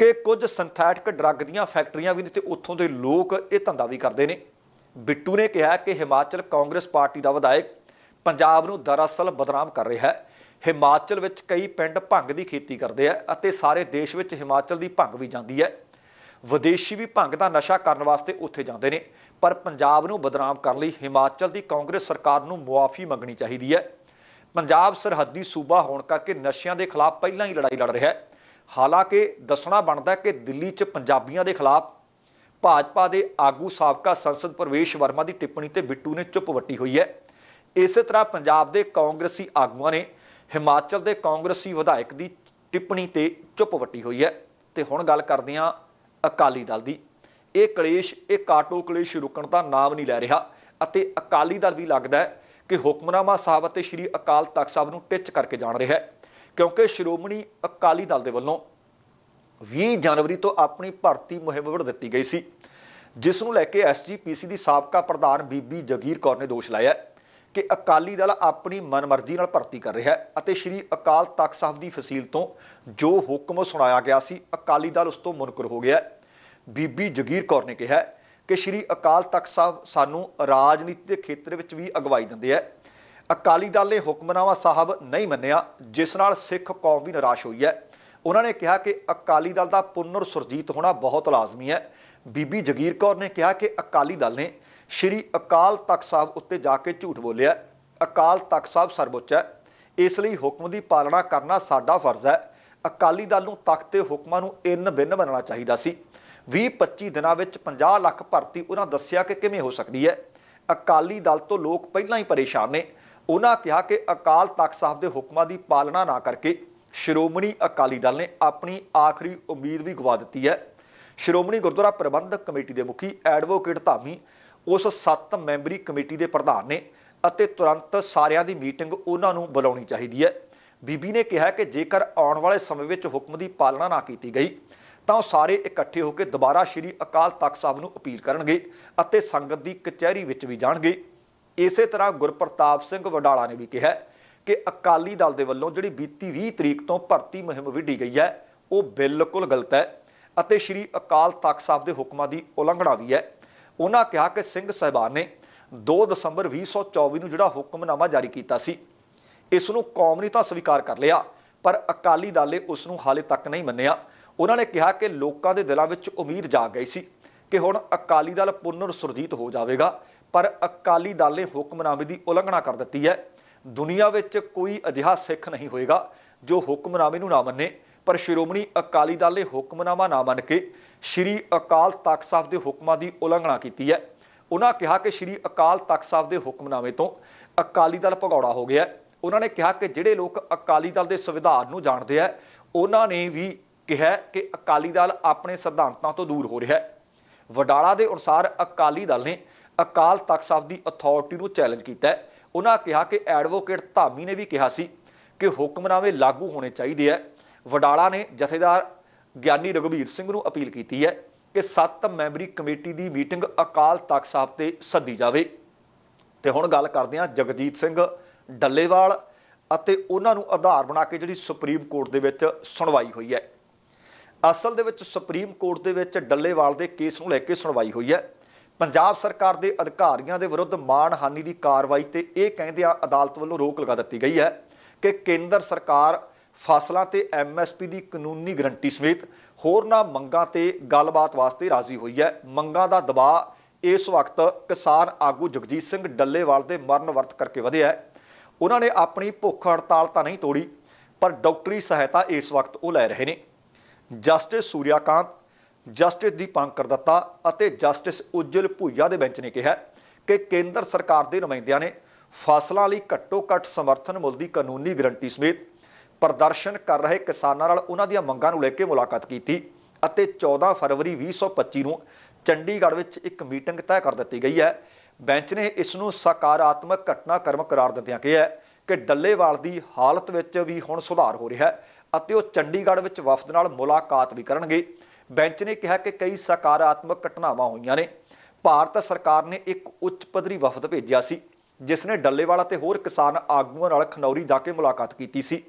ਕਿ ਕੁਝ ਸਿੰਥੈਟਿਕ ਡਰੱਗ ਦੀਆਂ ਫੈਕਟਰੀਆਂ ਵੀ ਨੇ ਤੇ ਉੱਥੋਂ ਦੇ ਲੋਕ ਇਹ ਧੰਦਾ ਵੀ ਕਰਦੇ ਨੇ। ਬਿੱਟੂ ਨੇ ਕਿਹਾ ਕਿ ਹਿਮਾਚਲ ਕਾਂਗਰਸ ਪਾਰਟੀ ਦਾ ਵਿਧਾਇਕ ਪੰਜਾਬ ਨੂੰ ਦਰਅਸਲ ਬਦਨਾਮ ਕਰ ਰਿਹਾ ਹੈ। ਹਿਮਾਚਲ ਵਿੱਚ ਕਈ ਪਿੰਡ ਭੰਗ ਦੀ ਖੇਤੀ ਕਰਦੇ ਆ ਅਤੇ ਸਾਰੇ ਦੇਸ਼ ਵਿੱਚ ਹਿਮਾਚਲ ਦੀ ਭੰਗ ਵੀ ਜਾਂਦੀ ਹੈ। ਵਿਦੇਸ਼ੀ ਵੀ ਭੰਗ ਦਾ ਨਸ਼ਾ ਕਰਨ ਵਾਸਤੇ ਉੱਥੇ ਜਾਂਦੇ ਨੇ, ਪਰ ਪੰਜਾਬ ਨੂੰ ਬਦਨਾਮ ਕਰਨ ਲਈ ਹਿਮਾਚਲ ਦੀ ਕਾਂਗਰਸ ਸਰਕਾਰ ਨੂੰ ਮੁਆਫੀ ਮੰਗਣੀ ਚਾਹੀਦੀ ਹੈ। ਪੰਜਾਬ ਸਰਹੱਦੀ ਸੂਬਾ ਹੋਣ ਕਰਕੇ ਨਸ਼ਿਆਂ ਦੇ ਖਿਲਾਫ ਪਹਿਲਾਂ ਹੀ ਲੜਾਈ ਲੜ ਰਿਹਾ ਹੈ। ਹਾਲਾਂਕਿ ਦੱਸਣਾ ਬਣਦਾ ਕਿ ਦਿੱਲੀ 'ਚ ਪੰਜਾਬੀਆਂ ਦੇ ਖਿਲਾਫ ਭਾਜਪਾ ਦੇ ਆਗੂ ਸਾਬਕਾ ਸੰਸਦ ਪ੍ਰਵੇਸ਼ ਵਰਮਾ ਦੀ ਟਿੱਪਣੀ ਤੇ ਬਿੱਟੂ ਨੇ ਚੁੱਪ ਵੱਟੀ ਹੋਈ ਹੈ। ਇਸੇ ਤਰ੍ਹਾਂ ਪੰਜਾਬ ਦੇ ਕਾਂਗਰਸੀ ਆਗੂਆਂ ਨੇ ਹਿਮਾਚਲ ਦੇ ਕਾਂਗਰਸੀ ਵਿਧਾਇਕ ਦੀ ਟਿੱਪਣੀ ਤੇ ਚੁੱਪ ਵੱਟੀ ਹੋਈ ਹੈ। ਤੇ ਹੁਣ ਗੱਲ ਕਰਦੇ ਹਾਂ ਅਕਾਲੀ ਦਲ ਦੀ। ਇਹ ਕਲੇਸ਼, ਇਹ ਕਾਟੋ ਕਲੇਸ਼ ਰੁਕਣ ਦਾ ਨਾਮ ਨਹੀਂ ਲੈ ਰਿਹਾ ਅਤੇ ਅਕਾਲੀ ਦਲ ਵੀ ਲੱਗਦਾ ਹੈ ਕਿ ਹੁਕਮਨਾਮਾ ਸਾਹਿਬ ਅਤੇ ਸ੍ਰੀ ਅਕਾਲ ਤਖਤ ਸਾਹਿਬ ਨੂੰ ਟਿੱਚ ਕਰਕੇ ਜਾਣ ਰਿਹਾ ਹੈ। ਕਿਉਂਕਿ ਸ਼੍ਰੋਮਣੀ ਅਕਾਲੀ ਦਲ ਦੇ ਵੱਲੋਂ 20 ਜਨਵਰੀ ਤੋਂ ਆਪਣੀ ਭਰਤੀ ਮੁਹਿੰਮ ਵਿੜ ਦਿੱਤੀ ਗਈ ਸੀ, ਜਿਸ ਨੂੰ ਲੈ ਕੇ ਐਸਜੀਪੀਸੀ ਦੀ ਸਾਬਕਾ ਪ੍ਰਧਾਨ ਬੀਬੀ ਜਗੀਰ ਕੌਰ ਨੇ ਦੋਸ਼ ਲਾਇਆ ਕਿ ਅਕਾਲੀ ਦਲ ਆਪਣੀ ਮਨਮਰਜ਼ੀ ਨਾਲ ਭਰਤੀ ਕਰ ਰਿਹਾ ਹੈ ਅਤੇ ਸ੍ਰੀ ਅਕਾਲ ਤਖਤ ਸਾਹਿਬ ਦੀ ਫਸੀਲ ਤੋਂ ਜੋ ਹੁਕਮ ਸੁਣਾਇਆ ਗਿਆ ਸੀ, ਅਕਾਲੀ ਦਲ ਉਸ ਤੋਂ ਮੁਨਕਰ ਹੋ ਗਿਆ ਬੀਬੀ ਜਗੀਰ ਕੌਰ ਨੇ ਕਿਹਾ ਕਿ ਸ੍ਰੀ ਅਕਾਲ ਤਖਤ ਸਾਹਿਬ ਸਾਨੂੰ ਰਾਜਨੀਤੀ ਦੇ ਖੇਤਰ ਵਿੱਚ ਵੀ ਅਗਵਾਈ ਦਿੰਦੇ ਹੈ। ਅਕਾਲੀ ਦਲ ਨੇ ਹੁਕਮਨਾਮਾ ਸਾਹਿਬ ਨਹੀਂ ਮੰਨਿਆ, ਜਿਸ ਨਾਲ ਸਿੱਖ ਕੌਮ ਵੀ ਨਿਰਾਸ਼ ਹੋਈ ਹੈ। ਉਹਨਾਂ ਨੇ ਕਿਹਾ ਕਿ ਅਕਾਲੀ ਦਲ ਦਾ ਪੁਨਰ ਸੁਰਜੀਤ ਹੋਣਾ ਬਹੁਤ ਲਾਜ਼ਮੀ ਹੈ। ਬੀਬੀ ਜਗੀਰ ਕੌਰ ਨੇ ਕਿਹਾ ਕਿ ਅਕਾਲੀ ਦਲ ਨੇ ਸ਼੍ਰੀ ਅਕਾਲ ਤਖਤ ਸਾਹਿਬ ਉੱਤੇ ਜਾ ਕੇ ਝੂਠ ਬੋਲਿਆ ਅਕਾਲ ਤਖਤ ਸਾਹਿਬ ਸਰਵਉੱਚ ਹੈ। ਇਸ ਲਈ ਹੁਕਮ ਦੀ ਪਾਲਣਾ ਕਰਨਾ ਸਾਡਾ ਫਰਜ਼ ਹੈ। ਅਕਾਲੀ ਦਲ ਨੂੰ ਤਖਤ ਤੇ ਹੁਕਮਾਂ ਨੂੰ ਇੰਨ ਬਿੰਨ ਮੰਨਣਾ ਚਾਹੀਦਾ ਸੀ। 20-25 ਦਿਨਾਂ ਵਿੱਚ 50 ਲੱਖ ਭਰਤੀ ਉਹਨਾਂ ਦੱਸਿਆ ਕਿ ਕਿਵੇਂ ਹੋ ਸਕਦੀ ਹੈ। ਅਕਾਲੀ ਦਲ ਤੋਂ ਲੋਕ ਪਹਿਲਾਂ ਹੀ ਪਰੇਸ਼ਾਨ ਨੇ। ਉਹਨਾਂ ਕਿਹਾ ਕਿ ਅਕਾਲ ਤਖਤ ਸਾਹਿਬ ਦੇ ਹੁਕਮਾਂ ਦੀ ਪਾਲਣਾ ਨਾ ਕਰਕੇ ਸ਼੍ਰੋਮਣੀ ਅਕਾਲੀ ਦਲ ਨੇ ਆਪਣੀ ਆਖਰੀ ਉਮੀਦ ਵੀ ਗਵਾ ਦਿੱਤੀ ਹੈ। ਸ਼੍ਰੋਮਣੀ ਗੁਰਦੁਆਰਾ ਪ੍ਰਬੰਧਕ ਕਮੇਟੀ ਦੇ ਮੁਖੀ ਐਡਵੋਕੇਟ ਧਾਮੀ ਉਸ 7 ਮੈਂਬਰੀ ਕਮੇਟੀ ਦੇ ਪ੍ਰਧਾਨ ਨੇ ਅਤੇ ਤੁਰੰਤ ਸਾਰਿਆਂ ਦੀ ਮੀਟਿੰਗ ਉਹਨਾਂ ਨੂੰ ਬੁਲਾਉਣੀ ਚਾਹੀਦੀ ਹੈ। ਬੀਬੀ ਨੇ ਕਿਹਾ ਕਿ ਜੇਕਰ ਆਉਣ ਵਾਲੇ ਸਮੇਂ ਵਿੱਚ ਹੁਕਮ ਦੀ ਪਾਲਣਾ ਨਾ ਕੀਤੀ ਗਈ, ਤਾਂ ਉਹ ਸਾਰੇ ਇਕੱਠੇ ਹੋ ਕੇ ਦੁਬਾਰਾ ਸ਼੍ਰੀ ਅਕਾਲ ਤਖਤ ਸਾਹਿਬ ਨੂੰ ਅਪੀਲ ਕਰਨਗੇ ਅਤੇ ਸੰਗਤ ਦੀ ਕਚਹਿਰੀ ਵਿੱਚ ਵੀ ਜਾਣਗੇ। ਇਸੇ ਤਰ੍ਹਾਂ ਗੁਰਪ੍ਰਤਾਪ ਸਿੰਘ ਵਡਾਲਾ ਨੇ ਵੀ ਕਿਹਾ ਕਿ ਅਕਾਲੀ ਦਲ ਦੇ ਵੱਲੋਂ ਜਿਹੜੀ ਬੀਤੀ 20 ਤਰੀਕ ਤੋਂ ਭਰਤੀ ਮੁਹਿੰਮ ਵਿੱਢੀ ਗਈ ਹੈ, ਉਹ ਬਿਲਕੁਲ ਗਲਤ ਹੈ ਅਤੇ ਸ਼੍ਰੀ ਅਕਾਲ ਤਖਤ ਸਾਹਿਬ ਦੇ ਹੁਕਮਾਂ ਦੀ ਉਲੰਘਣਾ ਵੀ ਹੈ। ਉਹਨਾਂ ਕਿਹਾ ਕਿ ਸਿੰਘ ਸਾਹਿਬਾਨ ਨੇ 2 ਦਸੰਬਰ 2024 ਨੂੰ ਜਿਹੜਾ ਹੁਕਮਨਾਮਾ ਜਾਰੀ ਕੀਤਾ ਸੀ, ਇਸ ਨੂੰ ਕੌਮ ਨੇ ਤਾਂ ਸਵੀਕਾਰ ਕਰ ਲਿਆ, ਪਰ ਅਕਾਲੀ ਦਲ ਨੇ ਉਸ ਨੂੰ ਹਾਲੇ ਤੱਕ ਨਹੀਂ ਮੰਨਿਆ। ਉਹਨਾਂ ਨੇ ਕਿਹਾ ਕਿ ਲੋਕਾਂ ਦੇ ਦਿਲਾਂ ਵਿੱਚ ਉਮੀਦ ਜਾਗ ਗਈ ਸੀ ਕਿ ਹੁਣ ਅਕਾਲੀ ਦਲ ਪੁਨਰ ਸੁਰਜੀਤ ਹੋ ਜਾਵੇਗਾ, ਪਰ ਅਕਾਲੀ ਦਲ ਨੇ ਹੁਕਮਨਾਮੇ ਦੀ ਉਲੰਘਣਾ ਕਰ ਦਿੱਤੀ ਹੈ। ਦੁਨੀਆ ਵਿੱਚ ਕੋਈ ਅਜਿਹਾ ਸਿੱਖ ਨਹੀਂ ਹੋਏਗਾ ਜੋ ਹੁਕਮਨਾਮੇ ਨੂੰ ਨਾ ਮੰਨੇ, ਪਰ ਸ਼੍ਰੋਮਣੀ ਅਕਾਲੀ ਦਲ ਨੇ ਹੁਕਮਨਾਮਾ ਨਾ ਮੰਨ ਕੇ ਸ਼੍ਰੀ ਅਕਾਲ ਤਖਤ ਸਾਹਿਬ ਦੇ ਹੁਕਮਾਂ ਦੀ ਉਲੰਘਣਾ ਕੀਤੀ ਹੈ। ਉਹਨਾਂ ਕਿਹਾ ਕਿ ਸ਼੍ਰੀ ਅਕਾਲ ਤਖਤ ਸਾਹਿਬ ਦੇ ਹੁਕਮਨਾਮੇ ਤੋਂ ਅਕਾਲੀ ਦਲ ਭਗੌੜਾ ਹੋ ਗਿਆ ਉਹਨਾਂ ਨੇ ਕਿਹਾ ਕਿ ਜਿਹੜੇ ਲੋਕ ਅਕਾਲੀ ਦਲ ਦੇ ਸੰਵਿਧਾਨ ਨੂੰ ਜਾਣਦੇ ਆ, ਉਹਨਾਂ ਨੇ ਵੀ ਕਿਹਾ ਕਿ ਅਕਾਲੀ ਦਲ ਆਪਣੇ ਸਿਧਾਂਤਾਂ ਤੋਂ ਦੂਰ ਹੋ ਰਿਹਾ ਹੈ। ਵਡਾਲਾ ਦੇ ਅਨੁਸਾਰ ਅਕਾਲੀ ਦਲ ਨੇ ਅਕਾਲ ਤਖਤ ਸਾਹਿਬ ਦੀ ਅਥਾਰਟੀ ਨੂੰ ਚੈਲੰਜ ਕੀਤਾ ਹੈ। ਉਹਨਾਂ ਕਿਹਾ ਕਿ ਐਡਵੋਕੇਟ ਧਾਮੀ ਨੇ ਵੀ ਕਿਹਾ ਸੀ ਕਿ ਹੁਕਮਨਾਮੇ ਲਾਗੂ ਹੋਣੇ ਚਾਹੀਦੇ ਹੈ ਵਡਾਲਾ ਨੇ ਜਥੇਦਾਰ ਗਿਆਨੀ ਰਘਬੀਰ ਸਿੰਘ ਨੂੰ ਅਪੀਲ ਕੀਤੀ ਹੈ ਕਿ ਸੱਤ ਮੈਂਬਰੀ ਕਮੇਟੀ ਦੀ ਮੀਟਿੰਗ ਅਕਾਲ ਤਖਤ ਸਾਹਿਬ ਤੇ ਸੱਦੀ ਜਾਵੇ। ਤੇ ਹੁਣ ਗੱਲ ਕਰਦੇ ਹਾਂ ਜਗਜੀਤ ਸਿੰਘ ਡੱਲੇਵਾਲ ਅਤੇ ਉਹਨਾਂ ਨੂੰ ਆਧਾਰ ਬਣਾ ਕੇ ਜਿਹੜੀ ਸੁਪਰੀਮ ਕੋਰਟ ਦੇ ਵਿੱਚ ਸੁਣਵਾਈ ਹੋਈ ਹੈ। ਅਸਲ ਦੇ ਵਿੱਚ ਸੁਪਰੀਮ ਕੋਰਟ ਦੇ ਵਿੱਚ ਡੱਲੇਵਾਲ ਦੇ ਕੇਸ ਨੂੰ ਲੈ ਕੇ ਸੁਣਵਾਈ ਹੋਈ ਹੈ। ਪੰਜਾਬ ਸਰਕਾਰ ਦੇ ਅਧਿਕਾਰੀਆਂ ਦੇ ਵਿਰੁੱਧ ਮਾਣਹਾਨੀ ਦੀ ਕਾਰਵਾਈ ਤੇ ਇਹ ਕਹਿੰਦਿਆਂ ਅਦਾਲਤ ਵੱਲੋਂ ਰੋਕ ਲਗਾ ਦਿੱਤੀ ਗਈ ਹੈ ਕਿ ਕੇਂਦਰ ਸਰਕਾਰ ਫਸਲਾਂ ਤੇ ਐਮਐਸਪੀ ਦੀ ਕਾਨੂੰਨੀ ਗਰੰਟੀ ਸਮੇਤ ਹੋਰਨਾਂ ਮੰਗਾਂ ਤੇ ਗੱਲਬਾਤ ਵਾਸਤੇ ਰਾਜ਼ੀ ਹੋਈ ਹੈ। ਮੰਗਾਂ ਦਾ ਦਬਾਅ ਇਸ ਵਕਤ ਕਿਸਾਨ ਆਗੂ ਜਗਜੀਤ ਸਿੰਘ ਡੱਲੇਵਾਲ ਦੇ ਮਰਨ ਵਰਤ ਕਰਕੇ ਵਧਿਆ ਹੈ। ਉਹਨਾਂ ਨੇ ਆਪਣੀ ਭੁੱਖ ਹੜਤਾਲ ਤਾਂ ਨਹੀਂ ਤੋੜੀ, ਪਰ ਡਾਕਟਰੀ ਸਹਾਇਤਾ ਇਸ ਵਕਤ ਉਹ ਲੈ ਰਹੇ ਨੇ। ਜਸਟਿਸ ਸੂਰਿਆਕਾਂਤ ਜਸਟਿਸ ਦੀਪਾਂਕਰ ਦੱਤਾ ਅਤੇ ਜਸਟਿਸ ਉਜਲ ਭੁਈਆ ਦੇ ਬੈਂਚ ਨੇ ਕਿਹਾ ਕਿ ਕੇਂਦਰ ਸਰਕਾਰ ਦੇ ਨੁਮਾਇੰਦਿਆਂ ਨੇ ਫਸਲਾਂ ਲਈ ਘੱਟੋ-ਘੱਟ ਸਮਰਥਨ ਮੁੱਲ ਦੀ ਕਾਨੂੰਨੀ ਗਰੰਟੀ ਸਮੇਤ ਪ੍ਰਦਰਸ਼ਨ ਕਰ ਰਹੇ ਕਿਸਾਨਾਂ ਨਾਲ ਉਹਨਾਂ ਦੀਆਂ ਮੰਗਾਂ ਨੂੰ ਲੈ ਕੇ ਮੁਲਾਕਾਤ ਕੀਤੀ ਅਤੇ 14 ਫਰਵਰੀ 2025 ਨੂੰ ਚੰਡੀਗੜ੍ਹ ਵਿੱਚ ਇੱਕ ਮੀਟਿੰਗ ਤੈਅ ਕਰ ਦਿੱਤੀ ਗਈ ਹੈ। ਬੈਂਚ ਨੇ ਇਸ ਨੂੰ ਸਕਾਰਾਤਮਕ ਘਟਨਾਕ੍ਰਮ ਕਰਾਰ ਦਿੰਦਿਆਂ ਕਿਹਾ ਕਿ ਡੱਲੇਵਾਲ ਦੀ ਹਾਲਤ ਵਿੱਚ ਵੀ ਹੁਣ ਸੁਧਾਰ ਹੋ ਰਿਹਾ ਹੈ ਅਤੇ ਉਹ ਚੰਡੀਗੜ੍ਹ ਵਿੱਚ ਵਫਦ ਨਾਲ ਮੁਲਾਕਾਤ ਵੀ ਕਰਨਗੇ। ਬੈਂਚ ਨੇ ਕਿਹਾ ਕਿ ਕਈ ਸਕਾਰਾਤਮਕ ਘਟਨਾਵਾਂ ਹੋਈਆਂ ਨੇ। ਭਾਰਤ ਸਰਕਾਰ ਨੇ ਇੱਕ ਉੱਚ ਪੱਧਰੀ ਵਫਦ ਭੇਜਿਆ ਸੀ, ਜਿਸ ਨੇ ਡੱਲੇਵਾਲ ਅਤੇ ਹੋਰ ਕਿਸਾਨ ਆਗੂਆਂ ਨਾਲ ਖਨੌਰੀ ਜਾ ਕੇ ਮੁਲਾਕਾਤ ਕੀਤੀ ਸੀ।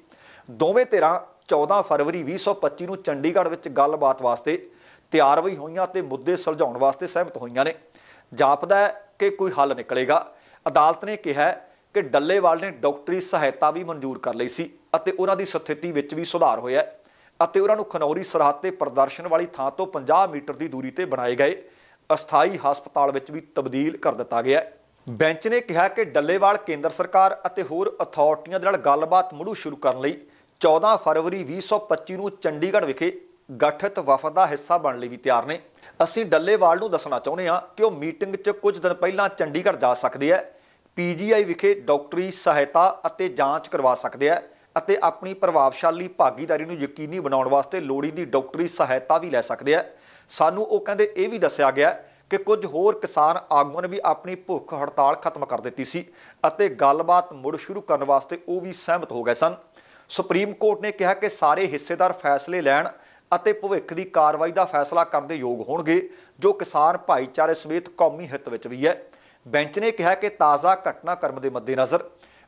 ਦੋਵੇਂ ਧਿਰਾਂ 14 ਫਰਵਰੀ 2025 ਨੂੰ ਚੰਡੀਗੜ੍ਹ ਵਿੱਚ ਗੱਲਬਾਤ ਵਾਸਤੇ ਤਿਆਰ ਵੀ ਹੋਈਆਂ ਤੇ ਮੁੱਦੇ ਸੁਲਝਾਉਣ ਵਾਸਤੇ ਸਹਿਮਤ ਹੋਈਆਂ ਨੇ। ਜਾਪਦਾ ਹੈ ਕਿ ਕੋਈ ਹੱਲ ਨਿਕਲੇਗਾ। ਅਦਾਲਤ ਨੇ ਕਿਹਾ ਕਿ ਡੱਲੇਵਾਲ ਨੇ ਡਾਕਟਰੀ ਸਹਾਇਤਾ ਵੀ ਮਨਜ਼ੂਰ ਕਰ ਲਈ ਸੀ ਅਤੇ ਉਹਨਾਂ ਦੀ ਸਥਿਤੀ ਵਿੱਚ ਵੀ ਸੁਧਾਰ ਹੋਇਆ ਅਤੇ ਉਹਨਾਂ ਨੂੰ ਖਨੌਰੀ ਸਰਹੱਦ ਤੇ ਪ੍ਰਦਰਸ਼ਨ ਵਾਲੀ ਥਾਂ ਤੋਂ 50 ਮੀਟਰ ਦੀ ਦੂਰੀ ਤੇ ਬਣਾਏ ਗਏ ਅਸਥਾਈ ਹਸਪਤਾਲ ਵਿੱਚ ਵੀ ਤਬਦੀਲ ਕਰ ਦਿੱਤਾ ਗਿਆ ਬੈਂਚ ਨੇ ਕਿਹਾ ਕਿ ਡੱਲੇਵਾਲ ਕੇਂਦਰ ਸਰਕਾਰ ਅਤੇ ਹੋਰ ਅਥਾਰਟੀਆਂ ਦੇ ਨਾਲ ਗੱਲਬਾਤ ਮੁੜੂ ਸ਼ੁਰੂ ਕਰਨ ਲਈ 14 ਫਰਵਰੀ 2025 ਨੂੰ ਚੰਡੀਗੜ੍ਹ ਵਿਖੇ ਗਠਿਤ ਵਫਦ ਦਾ ਹਿੱਸਾ ਬਣਨ ਲਈ ਵੀ ਤਿਆਰ ਨੇ। ਅਸੀਂ ਡੱਲੇਵਾਲ ਨੂੰ ਦੱਸਣਾ ਚਾਹੁੰਦੇ ਹਾਂ ਕਿ ਉਹ ਮੀਟਿੰਗ 'ਚ ਕੁਝ ਦਿਨ ਪਹਿਲਾਂ ਚੰਡੀਗੜ੍ਹ ਜਾ ਸਕਦੇ ਹੈ। ਪੀਜੀਆਈ ਵਿਖੇ ਡਾਕਟਰੀ ਸਹਾਇਤਾ ਅਤੇ ਜਾਂਚ ਕਰਵਾ ਸਕਦੇ ਹੈ ਅਤੇ ਆਪਣੀ ਪ੍ਰਭਾਵਸ਼ਾਲੀ ਭਾਗੀਦਾਰੀ ਨੂੰ ਯਕੀਨੀ ਬਣਾਉਣ ਵਾਸਤੇ ਲੋੜੀਂਦੀ ਡਾਕਟਰੀ ਸਹਾਇਤਾ ਵੀ ਲੈ ਸਕਦੇ ਹੈ। ਸਾਨੂੰ ਉਹ ਕਹਿੰਦੇ ਇਹ ਵੀ ਦੱਸਿਆ ਗਿਆ ਕਿ ਕੁਝ ਹੋਰ ਕਿਸਾਨ ਆਗੂਆਂ ਨੇ ਵੀ ਆਪਣੀ ਭੁੱਖ ਹੜਤਾਲ ਖਤਮ ਕਰ ਦਿੱਤੀ ਸੀ ਅਤੇ ਗੱਲਬਾਤ ਮੁੜ ਸ਼ੁਰੂ ਕਰਨ ਵਾਸਤੇ ਉਹ ਵੀ ਸਹਿਮਤ ਹੋ ਗਏ ਸਨ। ਸੁਪਰੀਮ ਕੋਰਟ ਨੇ ਕਿਹਾ ਕਿ ਸਾਰੇ ਹਿੱਸੇਦਾਰ ਫੈਸਲੇ ਲੈਣ ਅਤੇ ਭਵਿੱਖ ਦੀ ਕਾਰਵਾਈ ਦਾ ਫੈਸਲਾ ਕਰਨ ਦੇ ਯੋਗ ਹੋਣਗੇ, ਜੋ ਕਿਸਾਨ ਭਾਈਚਾਰੇ ਸਮੇਤ ਕੌਮੀ ਹਿੱਤ ਵਿੱਚ ਵੀ ਹੈ। ਬੈਂਚ ਨੇ ਕਿਹਾ ਕਿ ਤਾਜ਼ਾ ਘਟਨਾਕ੍ਰਮ ਦੇ ਮੱਦੇਨਜ਼ਰ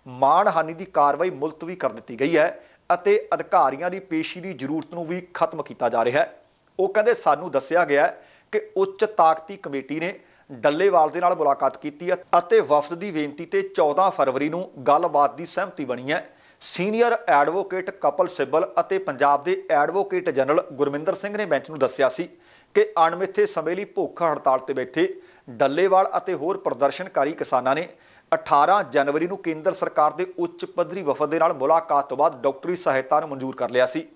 ਮਾਣਹਾਨੀ ਦੀ ਕਾਰਵਾਈ ਮੁਲਤਵੀ ਕਰ ਦਿੱਤੀ ਗਈ ਹੈ ਅਤੇ ਅਧਿਕਾਰੀਆਂ ਦੀ ਪੇਸ਼ੀ ਦੀ ਜ਼ਰੂਰਤ ਨੂੰ ਵੀ ਖਤਮ ਕੀਤਾ ਜਾ ਰਿਹਾ ਹੈ। ਉਹ ਕਹਿੰਦੇ, ਸਾਨੂੰ ਦੱਸਿਆ ਗਿਆ ਕਿ ਉੱਚ ਤਾਕਤੀ ਕਮੇਟੀ ਨੇ ਡੱਲੇਵਾਲ ਦੇ ਨਾਲ ਮੁਲਾਕਾਤ ਕੀਤੀ ਹੈ ਅਤੇ ਵਫਦ ਦੀ ਬੇਨਤੀ ਤੇ 14 ਫਰਵਰੀ ਨੂੰ ਗੱਲਬਾਤ ਦੀ ਸਹਿਮਤੀ ਬਣੀ ਹੈ। ਸੀਨੀਅਰ ਐਡਵੋਕੇਟ ਕਪਲ ਸਿੱਬਲ ਅਤੇ ਪੰਜਾਬ ਦੇ ਐਡਵੋਕੇਟ ਜਨਰਲ ਗੁਰਮਿੰਦਰ ਸਿੰਘ ਨੇ ਬੈਂਚ ਨੂੰ ਦੱਸਿਆ ਸੀ ਕਿ ਅਣਮਿੱਥੇ ਸਮੇਂ ਲਈ ਭੁੱਖ ਹੜਤਾਲ ਤੇ ਬੈਠੇ ਡੱਲੇਵਾਲ ਅਤੇ ਹੋਰ ਪ੍ਰਦਰਸ਼ਨਕਾਰੀ ਕਿਸਾਨਾਂ ਨੇ 18 ਜਨਵਰੀ ਨੂੰ ਕੇਂਦਰ ਸਰਕਾਰ ਦੇ ਉੱਚ ਪੱਧਰੀ ਵਫਦ ਦੇ ਨਾਲ ਮੁਲਾਕਾਤ ਤੋਂ ਬਾਅਦ ਡਾਕਟਰੀ ਸਹਾਇਤਾ ਨੂੰ ਮਨਜ਼ੂਰ ਕਰ ਲਿਆ ਸੀ।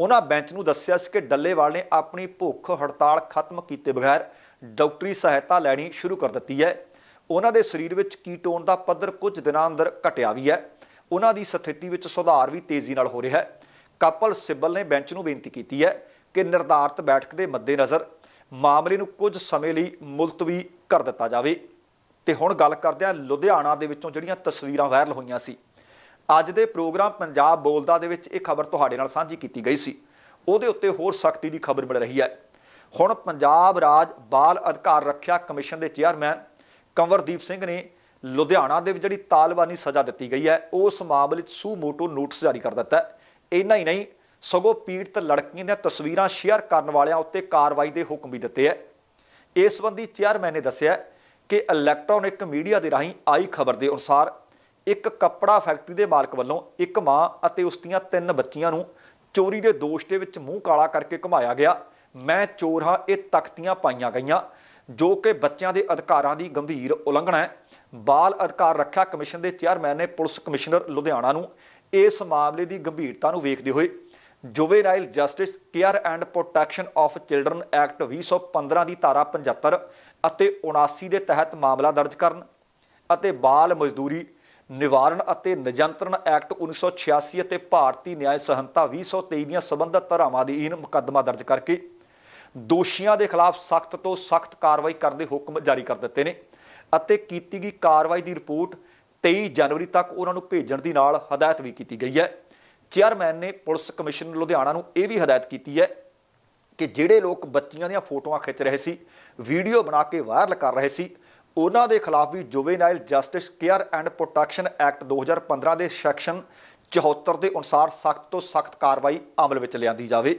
ਉਹਨਾਂ ਬੈਂਚ ਨੂੰ ਦੱਸਿਆ ਸੀ ਕਿ ਡੱਲੇਵਾਲ ਨੇ ਆਪਣੀ ਭੁੱਖ ਹੜਤਾਲ ਖਤਮ ਕੀਤੇ ਬਗੈਰ ਡਾਕਟਰੀ ਸਹਾਇਤਾ ਲੈਣੀ ਸ਼ੁਰੂ ਕਰ ਦਿੱਤੀ ਹੈ। ਉਹਨਾਂ ਦੇ ਸਰੀਰ ਵਿੱਚ ਕੀਟੋਨ ਦਾ ਪੱਧਰ ਕੁਝ ਦਿਨਾਂ ਅੰਦਰ ਘਟਿਆ ਵੀ ਹੈ। ਉਹਨਾਂ ਦੀ ਸਥਿਤੀ ਵਿੱਚ ਸੁਧਾਰ ਵੀ ਤੇਜ਼ੀ ਨਾਲ ਹੋ ਰਿਹਾ ਹੈ। ਕਪਲ ਸਿੱਬਲ ਨੇ ਬੈਂਚ ਨੂੰ ਬੇਨਤੀ ਕੀਤੀ ਹੈ ਕਿ ਨਿਰਧਾਰਤ ਬੈਠਕ ਦੇ ਮੱਦੇਨਜ਼ਰ ਮਾਮਲੇ ਨੂੰ ਕੁਝ ਸਮੇਂ ਲਈ ਮੁਲਤਵੀ ਕਰ ਦਿੱਤਾ ਜਾਵੇ। ਤੇ ਹੁਣ ਗੱਲ ਕਰਦੇ ਹਾਂ ਲੁਧਿਆਣਾ ਦੇ ਵਿੱਚੋਂ ਜਿਹੜੀਆਂ ਤਸਵੀਰਾਂ ਵਾਇਰਲ ਹੋਈਆਂ ਸੀ। ਅੱਜ ਦੇ ਪ੍ਰੋਗਰਾਮ ਪੰਜਾਬ ਬੋਲਦਾ ਦੇ ਵਿੱਚ ਇਹ ਖਬਰ ਤੁਹਾਡੇ ਨਾਲ ਸਾਂਝੀ ਕੀਤੀ ਗਈ ਸੀ। ਉਹਦੇ ਉੱਤੇ ਹੋਰ ਸਖਤੀ ਦੀ ਖਬਰ ਮਿਲ ਰਹੀ ਹੈ। ਹੁਣ ਪੰਜਾਬ ਰਾਜ ਬਾਲ ਅਧਿਕਾਰ ਰੱਖਿਆ ਕਮਿਸ਼ਨ ਦੇ ਚੇਅਰਮੈਨ ਕੰਵਰਦੀਪ ਸਿੰਘ ਨੇ ਲੁਧਿਆਣਾ ਦੇ ਵਿੱਚ ਜਿਹੜੀ ਤਾਲਬਾਨੀ ਸਜ਼ਾ ਦਿੱਤੀ ਗਈ ਹੈ, ਉਸ ਮਾਮਲੇ 'ਚ ਸੂ ਮੋਟੋ ਨੋਟਿਸ ਜਾਰੀ ਕਰ ਦਿੱਤਾ ਹੈ। ਇੰਨਾ ਹੀ ਨਹੀਂ, ਸਗੋਂ ਪੀੜਤ ਲੜਕੀਆਂ ਦੀਆਂ ਤਸਵੀਰਾਂ ਸ਼ੇਅਰ ਕਰਨ ਵਾਲਿਆਂ ਉੱਤੇ ਕਾਰਵਾਈ ਦੇ ਹੁਕਮ ਵੀ ਦਿੱਤੇ ਹੈ। ਇਸ ਸੰਬੰਧੀ ਚੇਅਰਮੈਨ ਨੇ ਦੱਸਿਆ ਕਿ ਇਲੈਕਟ੍ਰੋਨਿਕ ਮੀਡੀਆ ਦੇ ਰਾਹੀਂ ਆਈ ਖਬਰ ਦੇ ਅਨੁਸਾਰ ਇੱਕ ਕੱਪੜਾ ਫੈਕਟਰੀ ਦੇ ਮਾਲਕ ਵੱਲੋਂ ਇੱਕ ਮਾਂ ਅਤੇ ਉਸ ਦੀਆਂ ਤਿੰਨ ਬੱਚੀਆਂ ਨੂੰ ਚੋਰੀ ਦੇ ਦੋਸ਼ ਦੇ ਵਿੱਚ ਮੂੰਹ ਕਾਲਾ ਕਰਕੇ ਘੁਮਾਇਆ ਗਿਆ। ਮੈਂ ਚੋਰ ਹਾਂ, ਇਹ ਤਖਤੀਆਂ ਪਾਈਆਂ ਗਈਆਂ, ਜੋ ਕਿ ਬੱਚਿਆਂ ਦੇ ਅਧਿਕਾਰਾਂ ਦੀ ਗੰਭੀਰ ਉਲੰਘਣਾ ਹੈ। ਬਾਲ ਅਧਿਕਾਰ ਰੱਖਿਆ ਕਮਿਸ਼ਨ ਦੇ ਚੇਅਰਮੈਨ ਨੇ ਪੁਲਿਸ ਕਮਿਸ਼ਨਰ ਲੁਧਿਆਣਾ ਨੂੰ ਇਸ ਮਾਮਲੇ ਦੀ ਗੰਭੀਰਤਾ ਨੂੰ ਵੇਖਦੇ ਹੋਏ juvenile justice, care and protection of children act 2015 ਦੀ ਧਾਰਾ 75 ਅਤੇ 79 ਦੇ ਤਹਿਤ ਮਾਮਲਾ ਦਰਜ ਕਰਨ ਅਤੇ ਬਾਲ ਮਜ਼ਦੂਰੀ ਨਿਵਾਰਣ ਅਤੇ ਨਿਯੰਤਰਣ ਐਕਟ 1986 ਅਤੇ ਭਾਰਤੀ ਨਿਆਂ ਸੰਹਿਤਾ 2023 ਦੀਆਂ ਸਬੰਧਤ ਧਾਰਾਵਾਂ ਦੀ ਅਧੀਨ ਮੁਕੱਦਮਾ ਦਰਜ ਕਰਕੇ ਦੋਸ਼ੀਆਂ ਦੇ ਖਿਲਾਫ ਸਖਤ ਤੋਂ ਸਖਤ ਕਾਰਵਾਈ ਕਰਨ ਦੇ ਹੁਕਮ ਜਾਰੀ ਕਰ ਦਿੱਤੇ ਨੇ। ਅਤੇ ਕੀਤੀ ਗਈ ਕਾਰਵਾਈ ਦੀ ਰਿਪੋਰਟ 23 ਜਨਵਰੀ ਤੱਕ ਉਹਨਾਂ ਨੂੰ ਭੇਜਣ ਦੀ ਨਾਲ ਹਦਾਇਤ ਵੀ ਕੀਤੀ ਗਈ ਹੈ। ਚੇਅਰਮੈਨ ਨੇ ਪੁਲਿਸ ਕਮਿਸ਼ਨ ਲੁਧਿਆਣਾ ਨੂੰ ਇਹ ਵੀ ਹਦਾਇਤ ਕੀਤੀ ਹੈ ਕਿ ਜਿਹੜੇ ਲੋਕ ਬੱਚੀਆਂ ਦੀਆਂ ਫੋਟੋਆਂ ਖਿੱਚ ਰਹੇ ਸੀ, ਵੀਡੀਓ ਬਣਾ ਕੇ ਵਾਇਰਲ ਕਰ ਰਹੇ ਸੀ, ਉਹਨਾਂ ਦੇ ਖਿਲਾਫ ਵੀ juvenile justice care and protection act 2015 ਦੇ ਸੈਕਸ਼ਨ 74 ਦੇ ਅਨੁਸਾਰ ਸਖਤ ਤੋਂ ਸਖਤ ਕਾਰਵਾਈ ਅਮਲ ਵਿੱਚ ਲਿਆਂਦੀ ਜਾਵੇ।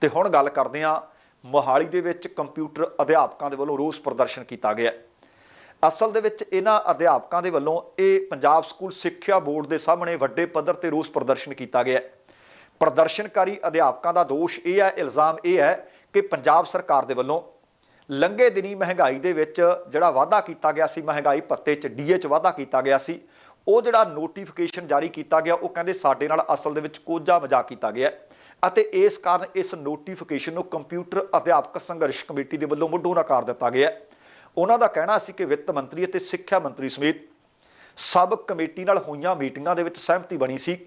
ਤੇ ਹੁਣ ਗੱਲ ਕਰਦੇ ਹਾਂ ਮੋਹਾਲੀ ਦੇ ਵਿੱਚ ਕੰਪਿਊਟਰ ਅਧਿਆਪਕਾਂ ਦੇ ਵੱਲੋਂ ਰੋਸ ਪ੍ਰਦਰਸ਼ਨ ਕੀਤਾ ਗਿਆ। ਅਸਲ ਦੇ ਵਿੱਚ ਇਹਨਾਂ ਅਧਿਆਪਕਾਂ ਦੇ ਵੱਲੋਂ ਇਹ ਪੰਜਾਬ ਸਕੂਲ ਸਿੱਖਿਆ ਬੋਰਡ ਦੇ ਸਾਹਮਣੇ ਵੱਡੇ ਪੱਧਰ ਤੇ ਰੋਸ ਪ੍ਰਦਰਸ਼ਨ ਕੀਤਾ ਗਿਆ ਹੈ। ਪ੍ਰਦਰਸ਼ਨਕਾਰੀ ਅਧਿਆਪਕਾਂ ਦਾ ਦੋਸ਼ ਇਹ ਹੈ, ਇਲਜ਼ਾਮ ਇਹ ਹੈ ਕਿ ਪੰਜਾਬ ਸਰਕਾਰ ਦੇ ਵੱਲੋਂ ਲੰਘੇ ਦਿਨੀ ਮਹਿੰਗਾਈ ਦੇ ਵਿੱਚ ਜਿਹੜਾ ਵਾਅਦਾ ਕੀਤਾ ਗਿਆ ਸੀ, ਮਹਿੰਗਾਈ ਭੱਤੇ 'ਚ ਡੀਏ 'ਚ ਵਾਅਦਾ ਕੀਤਾ ਗਿਆ ਸੀ, ਉਹ ਜਿਹੜਾ ਨੋਟੀਫਿਕੇਸ਼ਨ ਜਾਰੀ ਕੀਤਾ ਗਿਆ, ਉਹ ਕਹਿੰਦੇ ਸਾਡੇ ਨਾਲ ਅਸਲ ਦੇ ਵਿੱਚ ਕੋਝਾ ਮਜ਼ਾਕ ਕੀਤਾ ਗਿਆ ਅਤੇ ਇਸ ਕਾਰਨ ਇਸ ਨੋਟੀਫਿਕੇਸ਼ਨ ਨੂੰ ਕੰਪਿਊਟਰ ਅਧਿਆਪਕ ਸੰਘਰਸ਼ ਕਮੇਟੀ ਦੇ ਵੱਲੋਂ ਮੁੱਢੋਂ ਨਕਾਰ ਦਿੱਤਾ ਗਿਆ ਹੈ ਉਹਨਾਂ ਦਾ ਕਹਿਣਾ ਸੀ ਕਿ ਵਿੱਤ ਮੰਤਰੀ ਅਤੇ ਸਿੱਖਿਆ ਮੰਤਰੀ ਸਮੇਤ ਸਬ ਕਮੇਟੀ ਨਾਲ ਹੋਈਆਂ ਮੀਟਿੰਗਾਂ ਦੇ ਵਿੱਚ ਸਹਿਮਤੀ ਬਣੀ ਸੀ,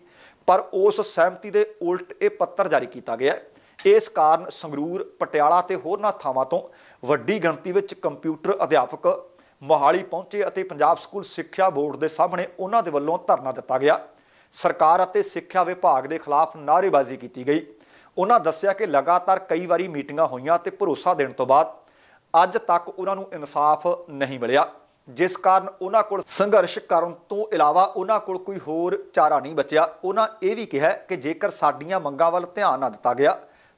ਪਰ ਉਸ ਸਹਿਮਤੀ ਦੇ ਉਲਟ ਇਹ ਪੱਤਰ ਜਾਰੀ ਕੀਤਾ ਗਿਆ ਇਸ ਕਾਰਨ ਸੰਗਰੂਰ, ਪਟਿਆਲਾ ਤੇ ਹੋਰਨਾਂ ਥਾਵਾਂ ਤੋਂ ਵੱਡੀ ਗਿਣਤੀ ਵਿੱਚ ਕੰਪਿਊਟਰ ਅਧਿਆਪਕ ਮੋਹਾਲੀ ਪਹੁੰਚੇ ਅਤੇ ਪੰਜਾਬ ਸਕੂਲ ਸਿੱਖਿਆ ਬੋਰਡ ਦੇ ਸਾਹਮਣੇ ਉਹਨਾਂ ਦੇ ਵੱਲੋਂ ਧਰਨਾ ਦਿੱਤਾ ਗਿਆ। ਸਰਕਾਰ ਅਤੇ ਸਿੱਖਿਆ ਵਿਭਾਗ ਦੇ ਖਿਲਾਫ ਨਾਅਰੇਬਾਜ਼ੀ ਕੀਤੀ ਗਈ। ਉਹਨਾਂ ਦੱਸਿਆ ਕਿ ਲਗਾਤਾਰ ਕਈ ਵਾਰੀ ਮੀਟਿੰਗਾਂ ਹੋਈਆਂ ਤੇ ਭਰੋਸਾ ਦੇਣ ਤੋਂ ਬਾਅਦ ਅੱਜ ਤੱਕ ਉਹਨਾਂ ਨੂੰ ਇਨਸਾਫ ਨਹੀਂ ਮਿਲਿਆ। ਜਿਸ ਕਾਰਨ ਉਹਨਾਂ ਕੋਲ ਸੰਘਰਸ਼ ਕਰਨ ਤੋਂ ਇਲਾਵਾ ਉਹਨਾਂ ਕੋਲ ਕੋਈ ਹੋਰ ਚਾਰਾ ਨਹੀਂ ਬਚਿਆ। ਉਹਨਾਂ ਇਹ ਵੀ ਕਿਹਾ ਕਿ ਜੇਕਰ ਸਾਡੀਆਂ ਮੰਗਾਂ ਵੱਲ ਧਿਆਨ ਨਾ ਦਿੱਤਾ ਗਿਆ,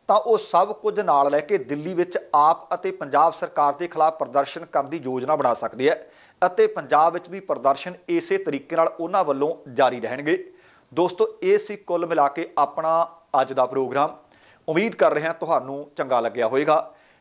ਤਾਂ ਉਹ ਸਭ ਕੁਝ ਨਾਲ ਲੈ ਕੇ ਦਿੱਲੀ ਵਿੱਚ ਆਪ ਅਤੇ ਪੰਜਾਬ ਸਰਕਾਰ ਦੇ ਖਿਲਾਫ ਪ੍ਰਦਰਸ਼ਨ ਕਰਨ ਦੀ ਯੋਜਨਾ ਬਣਾ ਸਕਦੀ ਹੈ ਅਤੇ ਪੰਜਾਬ ਵਿੱਚ ਵੀ ਪ੍ਰਦਰਸ਼ਨ ਇਸੇ ਤਰੀਕੇ ਨਾਲ ਉਹਨਾਂ ਵੱਲੋਂ ਜਾਰੀ ਰਹਿਣਗੇ। ਦੋਸਤੋ, ਇਹ ਸੀ ਕੁੱਲ ਮਿਲਾ ਕੇ ਆਪਣਾ ਅੱਜ ਦਾ ਪ੍ਰੋਗਰਾਮ। ਉਮੀਦ ਕਰ ਰਹੇ ਹਾਂ ਤੁਹਾਨੂੰ ਚੰਗਾ ਲੱਗਿਆ ਹੋਵੇਗਾ।